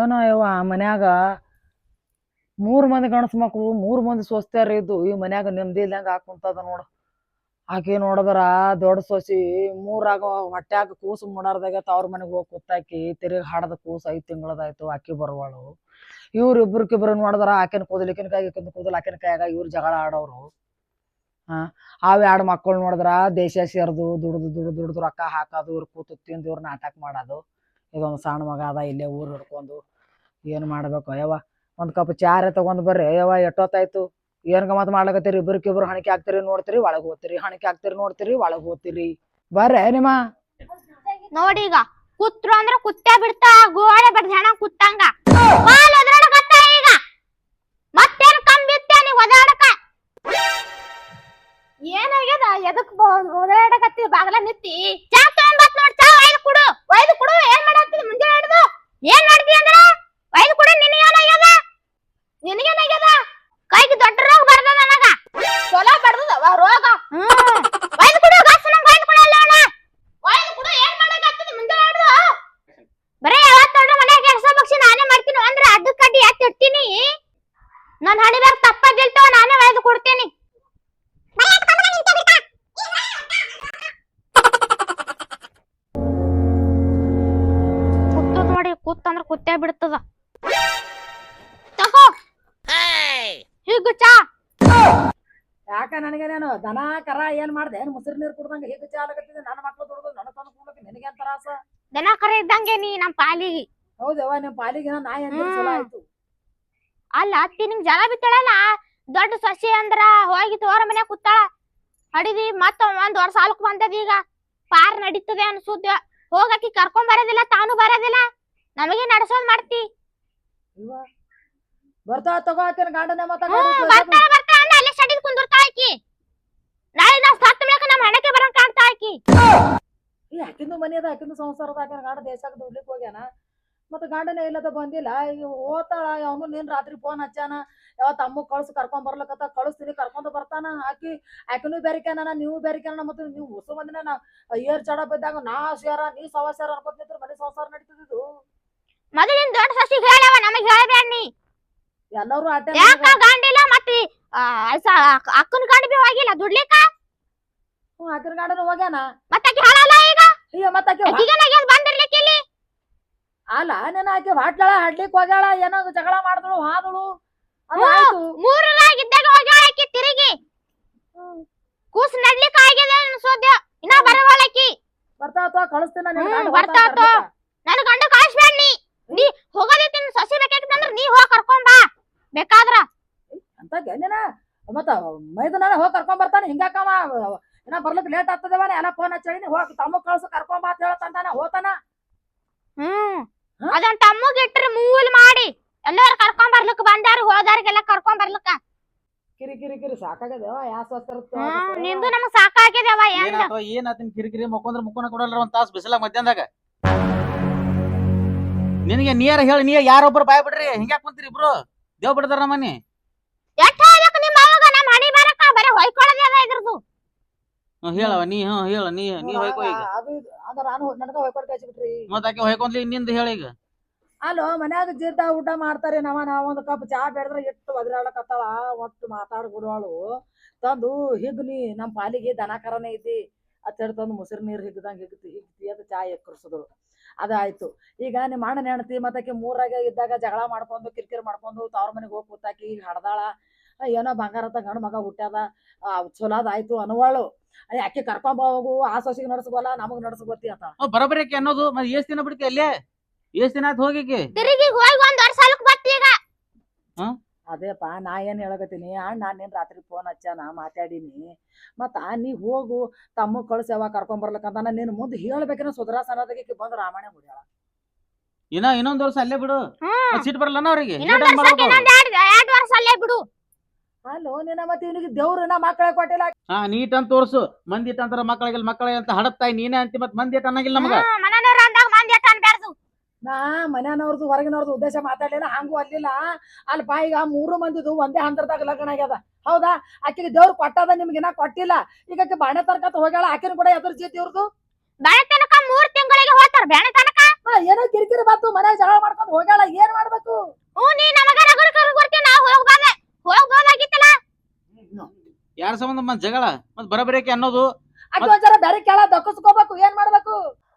ಏನೋ ಯವ್ವ ಮನ್ಯಾಗ ಮೂರು ಮಂದಿ ಗಣಸ್ ಮಕ್ಕಳು ಮೂರು ಮಂದಿ ಸ್ವಸ್ತ್ಯಾರ ಇದ್ದು ಈ ಮನ್ಯಾಗ ನೆಮ್ಮದಿ ಇಲ್ದಂಗ ಹಾಕುಂತದ ನೋಡು. ಆಕೆ ನೋಡಿದ್ರ ದೊಡ್ಡ ಸೊಸಿ ಮೂರಾಗ ಹೊಟ್ಯಾಗ ಕೂಸು ಮುಡಾರ್ದಾಗ ತವ್ರ ಮನೆಗೆ ಹೋಗಿ ಕೂತಾಕಿ ತಿರುಗಿ ಹಾಡದ ಕೂಸು ಐದು ತಿಂಗಳದಾಯ್ತು, ಆಕಿ ಬರುವಳು. ಇವ್ರ ಇಬ್ರಕ್ಕಿಬ್ರು ನೋಡಿದ್ರ, ಆಕೆನ ಕೂದಲ್, ಈಕಿನ ಕೈ ಈಕಿನ ಕೂದಲು, ಆಕಿನ ಕೈಯಾಗ ಇವ್ರು ಜಗಳ ಆಡೋರು. ಹಾ? ಅವ್ ಎರಡು ಮಕ್ಕಳು ನೋಡಿದ್ರ ದೇಶ ಸೇರಿದು ದುಡ್ದು ದುಡ್ದು ದುಡ್ದು ರೊಕ್ಕ ಹಾಕೋದು ಇವ್ರು ಕೂತು ತಿಂದು ಇವ್ರು ನಾಟಕ ಮಾಡೋದು. ಇದೊಂದು ಸಣ್ಣ ಮಗ ಅದ ಇಲ್ಲೇ ಊರು ಹಿಡ್ಕೊಂಡು ಏನು ಮಾಡಬೇಕು? ಅಯ್ಯವ ಒಂದು ಕಪ್ ಚಾರೆ ತೊಗೊಂಡು ಬರ್ರಿ. ಯವ್ವ ಎಷ್ಟೊತ್ತಾಯ್ತು? ಏನ್ ಗಮತ್ ಮಾಡ್ಲಕತ್ತೀರಿ? ಇಬ್ಬರಿಕಿಬ್ರು ಹಣಿಕೆ ಹಾಕ್ತೀರಿ ನೋಡ್ತೀರಿ ಒಳಗೆ ಹೋಗ್ತೀರಿ. ಹಣಿಕೆ ಹಾಕ್ತೀರಿ ನೋಡ್ತೀರಿ ಒಳಗೆ ಹೋಗ್ತೀರಿ. ಬರ್ರೆ ನಿಮ್ಮ. ನೋಡಿ ಈಗ ಕುತ್ರು ಅಂದ್ರೆ ಕುತ್ತೇ ಬಿಡ್ತಾ ಗೋಡೆ ಬಡ್ದ ಹೆಣ ಕುತ್ತಂಗ ಏನಾಗ್ಯದ? ಎದಕ್ ಓಡಾಡಕತ್ತಿ ಬಾಗಲ ನಿತ್ತಿ? ಚಾ ತಗೊಂಬತ್ ನೋಡ್ ಚಾ ಒಯ್ದು ಕುಡು. ಒಯ್ದು ಕುಡು ಏನ್ ಮಾಡತ್ತಿ? ಮುಂಜಾನೆ ಹಿಡ್ದು. ಏನ್ ಮಾಡ್ತಿ ಅಂದ್ರ? ಒಯ್ದು ಕುಡು ನಿನಗೇನಾಗ್ಯದ ನಿನಗೇನಾಗ್ಯದ ಕೈಗೆ ದೊಡ್ಡ ರೋಗ ಬರ್ದ ನನಗ. ಚಲೋ ಬಡ್ದದವ ರೋಗ. ಹ್ಮ್. ಒಯ್ದು ಕುಡು ಗಾಸ್ ನಂಗ್ ಒಯ್ದು ಕೊಡಲ್ಲ ಅಣ್ಣ ಒಯ್ದು ಕುಡು ಏನ್ ಮಾಡಕತ್ತಿ ಮುಂಜಾನೆ ಹಿಡ್ದು. ಬರೇ ಯಾವತ್ತ ನೋಡ್ರ ಮನ್ಯಾಗ ಕೆಲಸ ನಾನೇ ಮಾಡ್ತೀನಿ ಅಂದ್ರೆ ಅಡ್ಡ ಕಡ್ಡಿ ಎತ್ತಿ ಇಡ್ತೀನಿ. ನನ್ ಹಣಿಬಾರ ತಪ್ಪದಿಲ್ತವ ನಾನೇ ಕುತ್ತೇ ಬಿಡ್ತದ. ತಗೋ. ಹೀಗ ಚಾ. ಯಾಕ ನನಗೆ ನಾನು ದನ ಕರ ಏನ್ ಮಾಡ್ದೆ? ಏನ್ ಮುಸಿರು ನೀರು ಕುಡ್ದಂಗ ಹೀಗೆ ಚಾ ಆಗತ್ತಿದೆ ನನ್ನ ಮಕ್ಳು ದುಡ್ದು ನನ್ನ ತಂದು ಕುಡ್ಲಕ್ಕೆ ನಿನಗೆ ತ್ರಾಸ? ದನ ಕರ ಇದ್ದಂಗೆ ನೀ ನಮ್ ಪಾಲಿಗೆ. ಹೌದವ್ವ ನಿಮ್ ಪಾಲಿಗೆ ಹ್ಮ್. ಚಲೋ ಆಯ್ತು. ಅಲ್ಲ ಅತ್ತಿ ನಿಂಗ್ ಜಲ ಬಿತ್ತಳಲ್ಲ ದೊಡ್ಡ ಸಸಿ ಅಂದ್ರ ಹೋಗಿ ತೋರ ಮನೆ ಕೂತಾಳ. ಹಡಿದಿ ಮತ್ತ ಒಂದ್ ವರ್ಷ ಸಾಲಕ್ ಬಂದದ ಈಗ ಪಾರ್ ನಡೀತದೆ ಅನ್ಸುದ. ಹೋಗಕಿ ಕರ್ಕೊಂಡ್ ಬರೋದಿಲ್ಲ ತಾನು ಬರೋದಿಲ್ಲ. ನಮಗೆ ನಡೆಸೋದ್ ಮಾಡ್ತಿ. ಇವ ಬರ್ತಾಳ ತಗೋ ಆಕಿನ ಗಂಡನ ಹ್ಮ್ ಬರ್ತಾಳ ಬರ್ತಾಳ ಅಂದ ಅಲ್ಲೇ ಆಕಿ. ನಾಳೆ ನಾವ್ ಸತ್ತ ಮೇಲೆ ನಮ್ಮ ಹಣಕ್ಕೆ ಬರಂಗ್ ಕಾಣ್ತಾ ಆಕಿ. ಆಕಿಂದು ಮನೆ ಅದ ಆಕಿಂದು ಸಂಸಾರದ ಆಕಿನ ಗಂಡ ದೇಶಕ್ಕೆ ದುಡ್ಲಿಕ್ಕೆ ಹೋಗ್ಯಾನ. ಮತ್ತೆ ಗಂಡನೇ ಇಲ್ಲದ ಬಂದಿಲ್ಲ ಈಗ ಓದ್ತಾಳ ಅವನು ನೀನ್ ರಾತ್ರಿ ಫೋನ್ ಹಚ್ಚಾನ ಯಾವ ತಮ್ಮ ಕಳ್ಸಿ ಕರ್ಕೊಂಡ್ ಬರ್ಲಕತ್ತ ಕಳಿಸ್ತೀನಿ ಕರ್ಕೊಂಡ್ ಬರ್ತಾನ. ಆಕಿ ಆಕಿನೂ ಬೇರಿಕೆನ ನೀವು ಬೇರಿಕೆನ ಮತ್ತೆ ನೀವು ಹೊಸ ಮಂದಿನ ನಾ ಏರ್ ಚಡ ಬಿದ್ದಾಗ ನಾ ಸೇರ ನೀ ಸವಾ ಸೇರ ಅನ್ಕೋತಿದ್ರು ಮನೆ ಸಂಸಾರ ನಡೀತಿದ್ದು ಮೊದಲಿನ ದೊಡ್ಡ ಸಸಿ ಹೇಳವ ನಮಗೆ ಹೇಳಬೇಡಿ ನೀ. ಎಲ್ಲರೂ ಆಟ ಯಾಕ ಗಾಂಡಿಲ್ಲ ಮತ್ತೆ ಅಕ್ಕನ ಗಾಂಡಿ ಬಿ ಹೋಗಿಲ್ಲ ದುಡ್ಲಿಕ್ಕ? ಅದರ ಗಂಡನ ಹೋಗ್ಯಾನ. ಮತ್ತೆ ಆಕಿ ಹೇಳಲ್ಲ ಈಗ? ಈಗ ಮತ್ತೆ ಆಕಿ ಅಕ್ಕಿಗೇನಾಗ್ಯದ ಬಂದಿರ್ಲಿಕ್ಕೆ ಇಲ್ಲಿ? ಅಲ್ಲ ನಾನು ಆಕೆ ಹಾಟ್ಲಾಳ ಹಾಡ್ಲಿಕ್ ಹೋಗ್ಯಾಳ ಏನೋ ಜಗಳ ಮಾಡಿದಳು ಹಾದಳು. ಮೂರರಾಗಿದ್ದಾಗ ಹೋಗ್ಯಾಳ ಆಕಿ ತಿರುಗಿ. ಕೂಸ್ ನಡ್ಲಿಕ್ಕ ಆಗ್ಯದ ಅನ್ಸೋದ್ಯ ಇನ್ನ ಬರವಳಕಿ ಬರ್ತಾವ ಕಳಿಸ್ತೀನಿ ನಾನು ಹ್ಮ್, ಗಂಡ ಬರ್ತಾವ್ ಬರ್ತಾನ ತೋ. ನನ್ ಗಂಡ ಕಳಿಸ್ಬೇಡ ನೀ ನೀ ಹೋಗೋದೈತಿ ನಿನ್ ಸೊಸಿ ಬೇಕಾಗಿತ್ತಂದ್ರ ನೀ ಹೋಗ್ ಕರ್ಕೊಂಡ್ ಬಾ ಬೇಕಾದ್ರ ಅಂತ ಗಣ್ಯನ ಮತ್ತ ಮೈದನ ಹೋಗಿ ಕರ್ಕೊಂಡ್ ಬರ್ತಾನೆ ಹಿಂಗಾಕವ ಏನ ಬರ್ಲಿಕ್ ಲೇಟ್ ಆಗ್ತದವ ಎಲ್ಲ ಫೋನ್ ಹಚ್ಚಿ ಹೋಗಿ ತಮ್ಮ ಕಳ್ಸ ಕರ್ಕೊಂಡ್ ಬಾತ್ ಅಂತ ಹೇಳತ್ತಂತಾನ ಹೋತಾನ? ಹ್ಮ್. ಹಾ? ಅದನ್ ತಮ್ಮಗ್ ಇಟ್ರಿ ಮೂಲ್ ಮಾಡಿ. ಎಲ್ಲಾರು ಕರ್ಕೊಂಡ್ ಬರ್ಲಕ್ ಬಂದಾರ ಹೋದಾರಿಗೆಲ್ಲ ಕರ್ಕೊಂಡ್ ಬರ್ಲಿಕ್ಕ. ಕಿರಿ ಕಿರಿ ಕಿರಿ ಸಾಕಾಗದವ ಯಾ ಸ್ವಸ್ಥ ನಿಂದು ನಮಗ್ ಸಾಕಾಗ್ಯದವ ಏನ್? ಏನಾತ ನಿಮ್ ಕಿರಿಕಿರಿ ಮಕ್ಕೊಂದ್ರ ಮುಕ್ಕೋನ ಕೊಡಲ್ಲ ಒಂದ್ ತಾಸ್ ಬಿಸಿಲಾಗ ಮಧ್ಯಾಹ್ನದಾಗ? ನಿನಗೆ ನೀರ ಹೇಳಿ ನೀ ಯಾರೊಬ್ರು ಬಾಯ್ ಬಿಡ್ರಿ ಹಿಂಗ್ಯಾಕ್ ಕುಂತೀರಿ ಇಬ್ರು? ದೇವ್ ಬಿಡ್ತಾರ ನಮ್ಮನಿ. ಎಷ್ಟ್ ಹೊಯ್ಕೊಳ್ಳೋದೇ ಅದ ಇದ್ರದು ಹ್ಮ್ ಹೇಳವ ನೀ ಹ್ಮ್ ಹೇಳ ನೀ ನೀ ಹೊಯ್ಕೋ ಈಗ. ಅದು ಅದ ನಾನು ನನಗ ಹೊಯ್ಕೊಂಡು ಕಳ್ಸಿಬಿಟ್ರಿ ಮತ್ ಆಕೆ ಹೊಯ್ಕೊಂದ್ಲಿ ನಿಂದ ಹೇಳ ಈಗ. ಅಲ್ಲೋ ಮನ್ಯಾಗ ಜೀರ್ದ ಊಟ ಮಾಡ್ತಾರೆ ನಾವ ನಾವ್ ಒಂದ್ ಕಪ್ ಚಾ ಬೆಳೆದ್ರೆ ಎಷ್ಟು ಒದರಾಡಕತ್ತಾಳ ಒಟ್ಟು ಮಾತಾಡ್ಬಿಡುವಳು ತಂದು ಹಿಗ್ ನೀ ನಮ್ ಪಾಲಿಗೆ ದನ ಕರನೇ ಐತಿ ಅಂತ ಹೇಳಿ ತಂದು ಮೊಸರು ನೀರು ಹಿಗ್ದಂಗ್ ಹಿಗ್ತಿ ಹಿಗ್ತಿ ಅಂತ ಚಾ ಎಕ್ಕರ್ಸಿದ್ರು ಅದಾಯ್ತು ಈಗ ನಿಮ್ಮ ಅಣ್ಣನ ಹೆಣ್ತಿ ಮತ್ತಾಕಿ ಮೂರಾಗ ಇದ್ದಾಗ ಜಗಳ ಮಾಡ್ಕೊಂಡು ಕಿರಿಕಿರಿ ಮಾಡ್ಕೊಂಡು ತವ್ರ ಮನೆಗೆ ಹೋಗಿ ಕೂತಾಕಿ ಈಗ ಹಡ್ದಾಳ. ಏನೋ ಬಂಗಾರತ ಗಂಡು ಮಗ ಹುಟ್ಟ್ಯದ ಆ, ಚಲೋ ಅದಾಯ್ತು ಅನ್ನುವಳು ಆಕೆ ಕರ್ಕೊಂಡ್ ಹೋಗು ಆ ಸೊಸಿಗೆ ನಡ್ಸ್ಕೊಲ್ಲ ನಮಗ್ ನಡ್ಸ್ಕೊತಿ ಅಂತ. ಬರೋಬರಿ ಆಕಿ ಅನ್ನೋದು ಮತ್ತೆ ಎಷ್ಟ್ ದಿನ ಬಿಡ್ತಿ ಅಲ್ಲೇ? ಎಷ್ಟ್ ದಿನ ಆಯ್ತು ಹೋಗಿಕಿ? ತಿರುಗಿ ಹೋಗಿ ಒಂದ್ ವರ್ಷ ಸಾಲಕ್ ಬರ್ತಿ ಈಗ. ಅದೇಪ್ಪ ನಾ ಏನ್ ಹೇಳಕತ್ತೀನಿ? ಅಣ್ಣ ನಿನ್ ರಾತ್ರಿ ಫೋನ್ ಹಚ್ಚ ನಾ ಮಾತಾಡೀನಿ. ಮತ್ತ ನೀ ಹೋಗು ತಮ್ಮ ಕಳ್ಸಿ ಯಾವಾಗ ಕರ್ಕೊಂಡ್ ಬರ್ಲಕ್ಕಂತ ನೀನ್ ಮುಂದೆ ಹೇಳ್ಬೇಕೇನೋ ಸುಧರಾಸನದಾಗಿ ಬಂದ್ ರಾಮಾಯಣ ಹುಡ್ಯಾಳ ಇನ್ನ ಇನ್ನೊಂದ್ ವರ್ಷ ಅಲ್ಲೇ ಬಿಡು. ಸೀಟ್ ಸಿಟ್ ಬರಲ್ಲ ಅವ್ರಿಗೆ? ಇನ್ನೊಂದ್ ವರ್ಷ ಅಲ್ಲೇ ಬಿಡು. ಅಲ್ಲೋ ನಿನ್ನ ಮತ್ತೆ ಇವನಿಗೆ ದೇವ್ರು ನಾ ಮಕ್ಕಳ ಕೊಟ್ಟಿಲ್ಲ. ಹಾ ನೀಟ್ ಅಂತ ತೋರ್ಸು. ಮಂದಿ ಇಟ್ಟಂತಾರ ಮಕ್ಕಳಿಗೆ ಮಕ್ಕಳ ಅಂತ ಹಡತ್ತಾಯಿ ನೀನೇ ಅಂತಿ ಮತ್ ಮಂದಿ ಇಟ್ಟ ಅನ್ನಂಗಿಲ್ಲ ನಮಗ. ಮನೆಯವ್ರ ಅಂದಾಗ ಮಂದಿ ಎಟ್ಟ ನಾ ಮನ್ಯಾನವ್ರದ್ದು ಹೊರಗಿನವ್ರದ್ದು ಉದ್ದೇಶ ಮಾತಾಡ್ಲಿಲ್ಲ ಹಂಗೂ ಅಲ್ಲಿಲ್ಲ. ಅಲ್ಲಿ ಬಾಯಿಗ ಮೂರು ಮಂದಿದು ಒಂದೇ ಹಂತರದಾಗ ಲಗ್ನ ಆಗ್ಯದ. ಹೌದಾ? ಆಕೆಗೆ ದೇವ್ರು ಕೊಟ್ಟದ ನಿಮ್ಗೆ ಇನ್ನ ಕೊಟ್ಟಿಲ್ಲ. ಈಗ ಆಕೆ ಬಾಣೆ ತರ್ಕತ್ ಹೋಗ್ಯಾಳ ಆಕಿನ ಕೂಡ ಎದುರು ಜೀತಿ ಇವ್ರದು. ಬೆಳೆ ತನಕ ಮೂರ್ ತಿಂಗಳಿಗೆ ಹೋಗ್ತಾರ ಬೆಳೆ ತನಕ? ಏನೋ ಕಿರಿಕಿರಿ ಬಂತು ಮನ್ಯಾಗ ಜಗಳ ಮಾಡ್ಕೊಂಡು ಹೋಗ್ಯಾಳ ಏನ್ ಮಾಡ್ಬೇಕು ಹ್ಞೂ ನೀ ನಮಗ ರಗಡ್ ಕರು ಕೊಡ್ತೀನಿ ನಾವು ಹೋಗ್ಬಾರ್ದ ಹೋಗ್ಬೋದಾಗಿತ್ತಲ್ಲ ಯಾರ ಸಂಬಂಧ ಮತ್ ಜಗಳ ಮತ್ ಬರಬರೇಕೆ ಅನ್ನೋದು. ಆಕೆ ಒಂದ್ಸಲ ಬೇರೆ ಕೆಳ ದಕ್ಕಸ್ಕೋಬೇಕು ಏನ್ ಮಾಡ್ಬೇಕು?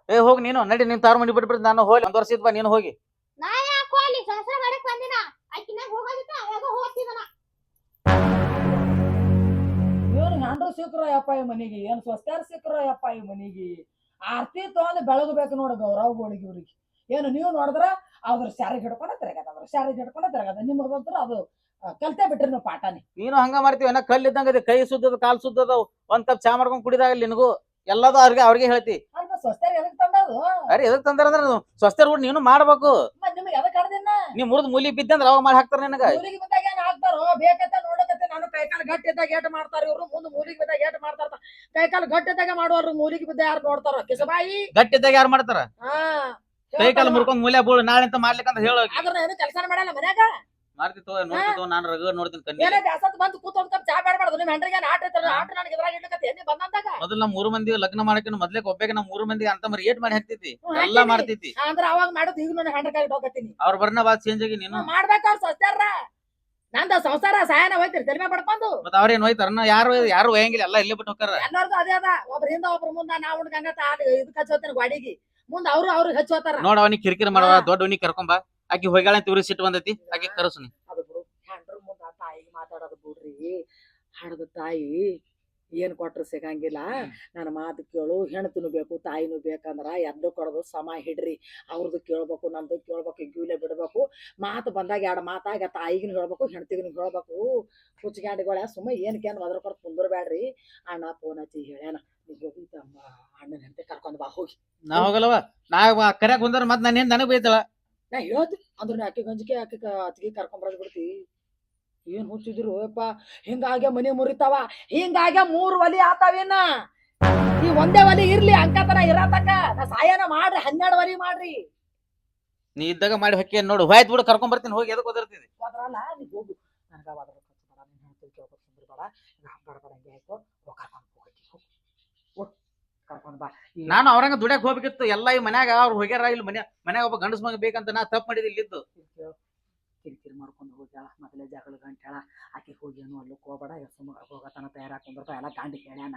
ಏ ಹೋಗಿ ನೀನು ನಡಿ ನಿನ್ ತಾರು ಮನಿ ಬಿಟ್ಬಿಟ್ಟು ನಾನು ಹೋಗಿ ಒಂದ್ ವರ್ಷ ಇದ್ ಬಾ ನೀನು ಹೋಗಿ. ನಾ ಯಾಕೋ ಅಲ್ಲಿ ಸಂಸಾರ ಮಾಡಕ್ ಬಂದಿನ. ಆಕಿನಾಗ ಹೋಗೋದಿತ್ತ ಅವಾಗ ಹೋಗ್ತಿದನ ಏನು ಹೆಂಡ್ರು ಸಿಕ್ಕ್ರ ಯಪ್ಪ ಈ ಮನಿಗೆ ಏನ್ ಸ್ವಸ್ತ್ಯಾರ ಸಿಕ್ಕ್ರ ಯಪ್ಪ ಈ ಮನಿಗೆ. ಆರ್ತಿ ತಗೊಂಡ್ ಬೆಳಗಬೇಕು ನೋಡು ಗೌರವಗಳಿಗೆ ಇವ್ರಿಗೆ. ಏನು ನೀವು ನೋಡಿದ್ರ ಅವ್ರ ಶಾರಿಗೆ ಹಿಡ್ಕೊಂಡ ತಿರಗದ ಅವ್ರ ಶಾರಿಗೆ ಹಿಡ್ಕೊಂಡ ತಿರಗದ ನಿಮ್ಗೆ ಬಂದ್ರ ಅದು. ಕಲ್ತೇ ಬಿಟ್ರಿ ನೀವು ಪಾಠನೇ. ನೀನು ಹಂಗ ಮಾಡ್ತೀವಿ ಏನ ಕಲ್ಲಿದ್ದಂಗ ಇದ್ದಂಗ ಅದೇ ಕೈ ಸುದ್ದದ ಕಾಲ್ ಸುದ್ದದ ಒಂದ್ ಕಪ್ ಚಾ ಮಾಡ್ಕೊಂಡ್ ಕುಡಿದಾಗ ನಿನಗೂ ಎಲ್ಲದೂ ಅವ್ರಿಗೆ ಅವ್ರಿಗೆ ಹೇಳ್ತಿ. ಅಲ್ವಾ ಸ್ವಸ್ಥರಿಗೆ ಎದಕ್ ತಂದದು? ಅರೆ ಎದಕ್ ತಂದ್ರ ಅಂದ್ರ ಸ್ವಸ್ಥರ ಕೂಡ ನೀನು ಮಾಡ್ಬೇಕು. ಮತ್ ನಿಮ್ಗೆ ಎದಕ್ ಕಡ್ದಿನ ನೀ ಮುರಿದ್ ಮೂಲಿ ಬಿದ್ದಂದ್ರ ಅವಾಗ ಮಾಡಿ ಹಾಕ್ತಾರ ನಿನಗ. ಮೂಲಿಗೆ ಬಿದ್ದಾಗ ಏನ್ ಹಾಕ್ತಾರೋ? ಬೇಕಂತ ನೋಡಕತ್ತೆ ನಾನು. ಕೈಕಾಲು ಗಟ್ಟಿ ಇದ್ದಾಗ ಏಟ್ ಮಾಡ್ತಾರ ಇವ್ರು. ಮುಂದೆ ಮೂಲಿಗೆ ಬಿದ್ದಾಗ ಏಟ್ ಮಾಡ್ತಾರ ಕೈಕಾಲು ಗಟ್ಟಿ ಇದ್ದಾಗ ಮಾಡೋರು ಮೂಲಿಗೆ ಬಿದ್ದ ಯಾರು ನೋಡ್ತಾರ? ಕಿಸಬಾಯಿ? ಗಟ್ಟಿದ್ದಾಗ ಯಾರು ಮಾಡ್ತಾರ? ಹಾ. ಕೈಕಾಲ ಮುರ್ಕೊಂಡ್ ಮೂಲೆ ಬೀಳು ನಾಳೆ ಅಂತ ಮಾಡ್ಲಿಕ್ಕಂತ ಹೇಳೋ ಆದ್ರ ಏನು ಕೆಲಸ ಮಾಡಲ್ಲ ಮನ್ಯಾಗ? ಮಾಡ್ತಿತ್ತು ನೋಡ್ತಿತ್ತು ನಾನು ರಗ ನೋಡ್ತೀನಿ ಕಣ್ಣಿ ಏನೇ ಬ್ಯಾಸತ್ ಬಂದು ಕೂತ್ಕೊಂಡ್ ಕಪ್ ಚಾ ಬೇಡಬಾರ್ದು ನಿಮ್ ಹೆಂಡ್ರಿಗೆ ಆಟ ಇರ್ತಾರ ಆಟ ನನಗೆ ಇದ್ರಾಗ ಇಡ್ಲಕತ್ತೆ. ಎಣ್ಣೆ ಬಂದಂದಾಗ? ಮೊದಲು ನಮ್ ಮೂರು ಮಂದಿ ಲಗ್ನ ಮಾಡಕಿನ ಮೊದ್ಲೇ ಒಬ್ಬಕ್ಕೆ ನಮ್ ಮೂರು ಮಂದಿ ಅಂತ ಮರಿ ಏಟ್ ಮಾಡಿ ಹಾಕ್ತಿ ಹ್ಮ್, ಎಲ್ಲಾ ಮಾಡ್ತಿತಿ ಮಾಡ್ತೈತಿ ಅಂದ್ರ ಅವಾಗ ಮಾಡೋದು ಈಗ ನಾನು ಹೆಂಡ್ರ ಕೈ ಹೋಗತ್ತೀನಿ ಅವ್ರ ಬರ್ನ ಬಾ ಚೇಂಜ್ ಆಗಿ ನೀನು. ಮಾಡ್ಬೇಕು ಅವ್ರ ಸಸ್ತಾರ ನಂದ ಸಂಸಾರ ಸಹಾಯನ ಹೋಯ್ತಿರಿ ತಲೆಮೆ ಪಡ್ಕೊಂಡು. ಮತ್ತ ಅವ್ರೇನ್ ಹೋಯ್ತಾರ? ಯಾರು ಯಾರು ಹೋಯಂಗಿಲ್ಲ ಎಲ್ಲ ಇಲ್ಲೇ ಬಿಟ್ಟು ಹೋಗ್ತಾರ ಎಲ್ಲಾರ್ದು ಅದೇ ಅದ. ಒಬ್ರ ಹಿಂದ ಒಬ್ರ ಮುಂದ ನಾವು ಹುಡುಗಂಗ ಇದಕ್ಕೆ ಹಚ್ಚೋತೀನಿ ಗಾಡಿಗೆ. ಮುಂದ ಅವ್ರು ಅವ್ರಿಗೆ ಹಚ್ಚೋತಾರ ನೋಡ ಅವನಿಗೆ ಕಿರಿಕಿರಿ ಮಾಡುವ ದೊಡ್ಡ ದೊಡ್ಡವನಿಗೆ ಕರ್ಕೊಂಬ ಆಕಿ ಹೋಗ್ಯಾಳ ಅಂತ ಇವ್ರಿಗೆ ಸಿಟ್ಟು ಬಂದೈತಿ ಆಕಿ ಕರಸ್ನಿ ಅದು ಬಿಡು ಹೆಂಡ್ರ ಮುಂದ ತಾಯಿಗೆ ಮಾತಾಡೋದು ಬಿಡ್ರಿ. ಹಡದ ತಾಯಿ ಏನ್ ಕೊಟ್ರು ಸಿಗಂಗಿಲ್ಲ. ನನ್ನ ಮಾತು ಕೇಳು ಹೆಣ್ತುನು ಬೇಕು ತಾಯಿನೂ ಬೇಕಂದ್ರ ಎದ್ದು ಕೊಡೋದು ಸಮ ಹಿಡ್ರಿ. ಅವ್ರದ್ದು ಕೇಳ್ಬೇಕು ನಂದು ಕೇಳ್ಬೇಕು ಗಿವ್ಲೆ ಬಿಡ್ಬೇಕು. ಮಾತು ಬಂದಾಗ ಎರಡು ಮಾತಾಗ ತಾಯಿಗಿನ ಹೇಳ್ಬೇಕು ಹೆಣ್ತಿಗಿನ ಹೇಳ್ಬೇಕು. ಹುಚ್ಚಿಗಾಂಡಿಗಳ ಸುಮ್ಮ ಏನು ಅದ್ರ ಕೊಟ್ಟು ಕುಂದ್ರಬೇಡ್ರಿ ಅಣ್ಣ ಫೋನ್ ಹಚ್ಚಿ ಹೇಳ್ಯಾನ ನೀ ಹೋಗಿ ತಮ್ಮ ಅಣ್ಣನ ಹೆಂಡತಿ ಕರ್ಕೊಂಡ್ ಬಾ ಹೋಗಿ. ನಾ ಹೋಗಲ್ಲವ. ನಾ ಕರೆ ಕುಂದ್ರ ಮತ್ ನಾನು ಏನು ನನಗ್ ಬೈತಳ. ನಾ ಹೇಳ್ತಿ ಅಂದ್ರೆ ಆಕೆ ಗಂಜಿಕೆ ಆಕೆ ಅತ್ತಿಗೆ ಕರ್ಕೊಂಬರದ್ ಬಿಡ್ತಿ. ಏನ್ ಹುಚ್ಚಿದ್ರು ಅಪ್ಪ ಹಿಂಗಾಗೆ ಮನೆ ಮುರಿತಾವ ಹಿಂಗಾಗೆ ಮೂರ್ ಒಲಿ ಆತಾವೇನ ಈ ಒಂದೇ ಒಲಿ ಇರ್ಲಿ ಅಂಕತನ ಇರತಕ್ಕ. ನಾ ಸಾಯನ ಮಾಡ್ರಿ ಹನ್ನೆರಡು ಒಲಿ ಮಾಡ್ರಿ. ನೀ ಇದ್ದಾಗ ಮಾಡಿ ಹೊಕ್ಕಿ ನೋಡು ಹೋಯ್ತು ಬಿಡು ಕರ್ಕೊಂಡ್ ಬರ್ತೀನಿ ಹೋಗಿ ಎದಕ್ಕೆ ಓದಿರ್ತೀನಿ ಹೋದ್ರಲ್ಲ ನೀ ಹೋಗು. ನನಗ ಅದ್ರ ಬೇಡ. ಹಂಗೆ ಆಯ್ತು ಹೋಗ್ ಕರ್ಕೊಂಡ್ ಹೋಗಕ್ಕೆ ಹೋಗು ಹೋಗ್ ಕರ್ಕೊಂಡ್ ಬಾ. ನಾನು ಅವ್ರಂಗ ದುಡ್ಯಾಕ್ ಹೋಗ್ಬೇಕಿತ್ತು. ಎಲ್ಲ ಈ ಮನ್ಯಾಗ ಅವ್ರು ಹೋಗ್ಯಾರ ಇಲ್ಲಿ ಮನ್ಯಾಗ ಮನ್ಯಾಗ ಒಬ್ಬ ಗಂಡಸ್ ಮಗ ಬೇಕಂತ ನಾ ತಪ್ಪು ಮಾಡಿದ ಇಲ್ಲಿದ್ದು. ಕಿರಿಕಿರಿ ಮಾಡ್ಕೊಂಡು ಹೋಗ್ಯಾಳ. ಮೊದಲೇ ಜಗಳ ಗಂಟ್ಯಾಳ ಆಕೆ ಹೋಗಿ ಏನು ಅಲ್ಲಿ ಹೋಗ್ಬೇಡ ಎಷ್ಟು ಮಗ ಹೋಗತನ ತಯಾರಾಕೊಂಡಿರ್ತಾವ ಎಲ್ಲ ಗಾಂಡಿ ಹೇಳ್ಯಾನ.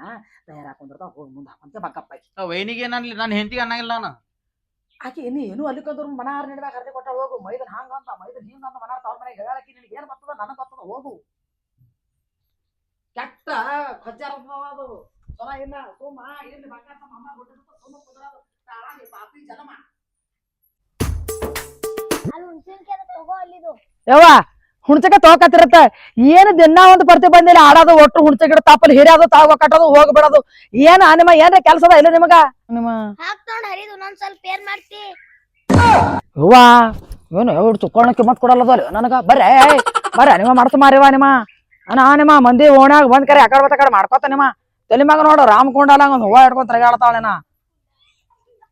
ತಯಾರಾಕೊಂಡಿರ್ತಾವ ಹೋಗಿ ಮುಂದೆ ಹಾಕಂತ ಬಕ್ಕಪ್ಪ ವೈನಿಗೆ ನಾನು ನನ್ನ ಹೆಂಡತಿಗೆ ಅನ್ನಂಗಿಲ್ಲ ನಾನು. ಆಕೆ ಇನ್ನು ಏನು ಅಲ್ಲಿಕಂದ್ರು ಮನಾರ ನಡಿದಾಗ ಹರ್ದಿ ಕೊಟ್ಟ ಹೋಗು. ಮೈದನ್ ಹಾಂಗ ಅಂತ ಮೈದನ್ ನೀನು ಅಂತ ಮನಾರ ತವ್ರ ಮನೆಗೆ ಹೇಳಕ್ಕೆ ನಿನಗೆ ಏನು ಬರ್ತದ ನನಗೆ ಬರ್ತದ ಹೋಗು. ಕೆಟ್ಟ ಖಜ್ಜಾರ ಅದು ಚೊಲ ಸೋಮ ಸುಮ್ಮ ಇಲ್ಲಿ ಬಕ್ಕಂತ ಮಮ್ಮ ಬಿಟ್ಟಿರ್ತ ಸೋಮ ಕುದ್ರದು ತಾಳಾಗಿ ಪಾಪಿ ಜನ್ಮ ಅಲ್ಲಿ ಹುಣ್ಸಿನ್ಕಾಯಿ ತಗೋ ಅಲ್ಲಿದು ಯವ್ವ ಹುಣ್ಸಕ್ಕೆ ತಗೋಕತ್ತಿರತ್ತ ಏನು ದಿನ ಒಂದು ಪರ್ತಿ ಬಂದಿಲ್ಲ ಆಡೋದು ಒಟ್ಟು ಹುಣ್ಸೆ ಗಿಡ ತಾಪಲ್ಲಿ ಹಿರಿಯೋದು ತಾವ ಕಟ್ಟೋದು ಹೋಗ್ಬಿಡೋದು. ಏನ ನಿಮ್ಮ ಏನ್ರ ಕೆಲ್ಸದ ಇಲ್ಲ ನಿಮಗ? ನಿಮ್ಮ ಹಾಕ್ತೊಂಡ್ ಹರಿದು ಇನ್ನೊಂದ್ ಸ್ವಲ್ಪ ಏನ್ ಮಾಡ್ತಿ? ಯವ್ವ ಏನು ಯಾವ ತುಕ್ಕೊಳ್ಳ ಮತ್ ಕೊಡಲ್ಲದ ನನಗ ಬರ್ರೆ ಬರ್ರೆ ನಿಮ್ಮ ಮಾಡ್ಸ ಮಾರಿವ ನಿಮ್ಮ. ಅಣ್ಣ ನಿಮ್ಮ ಮಂದಿ ಓಣ್ಯಾಗ ಬಂದ್ ಕರೆ ಅಕಡ ಕಡೆ ಮಾಡ್ಕೋತ ನಿಮ್ಮ. ತಲೆ ಮ್ಯಾಗ ನೋಡು ರಾಮಕೊಂಡಲ್ಲ ಒಂದು ಹೂವ ಹಿಡ್ಕೊಂಡ್ ತಿರುಗಾಡ್ತಾಳೇನ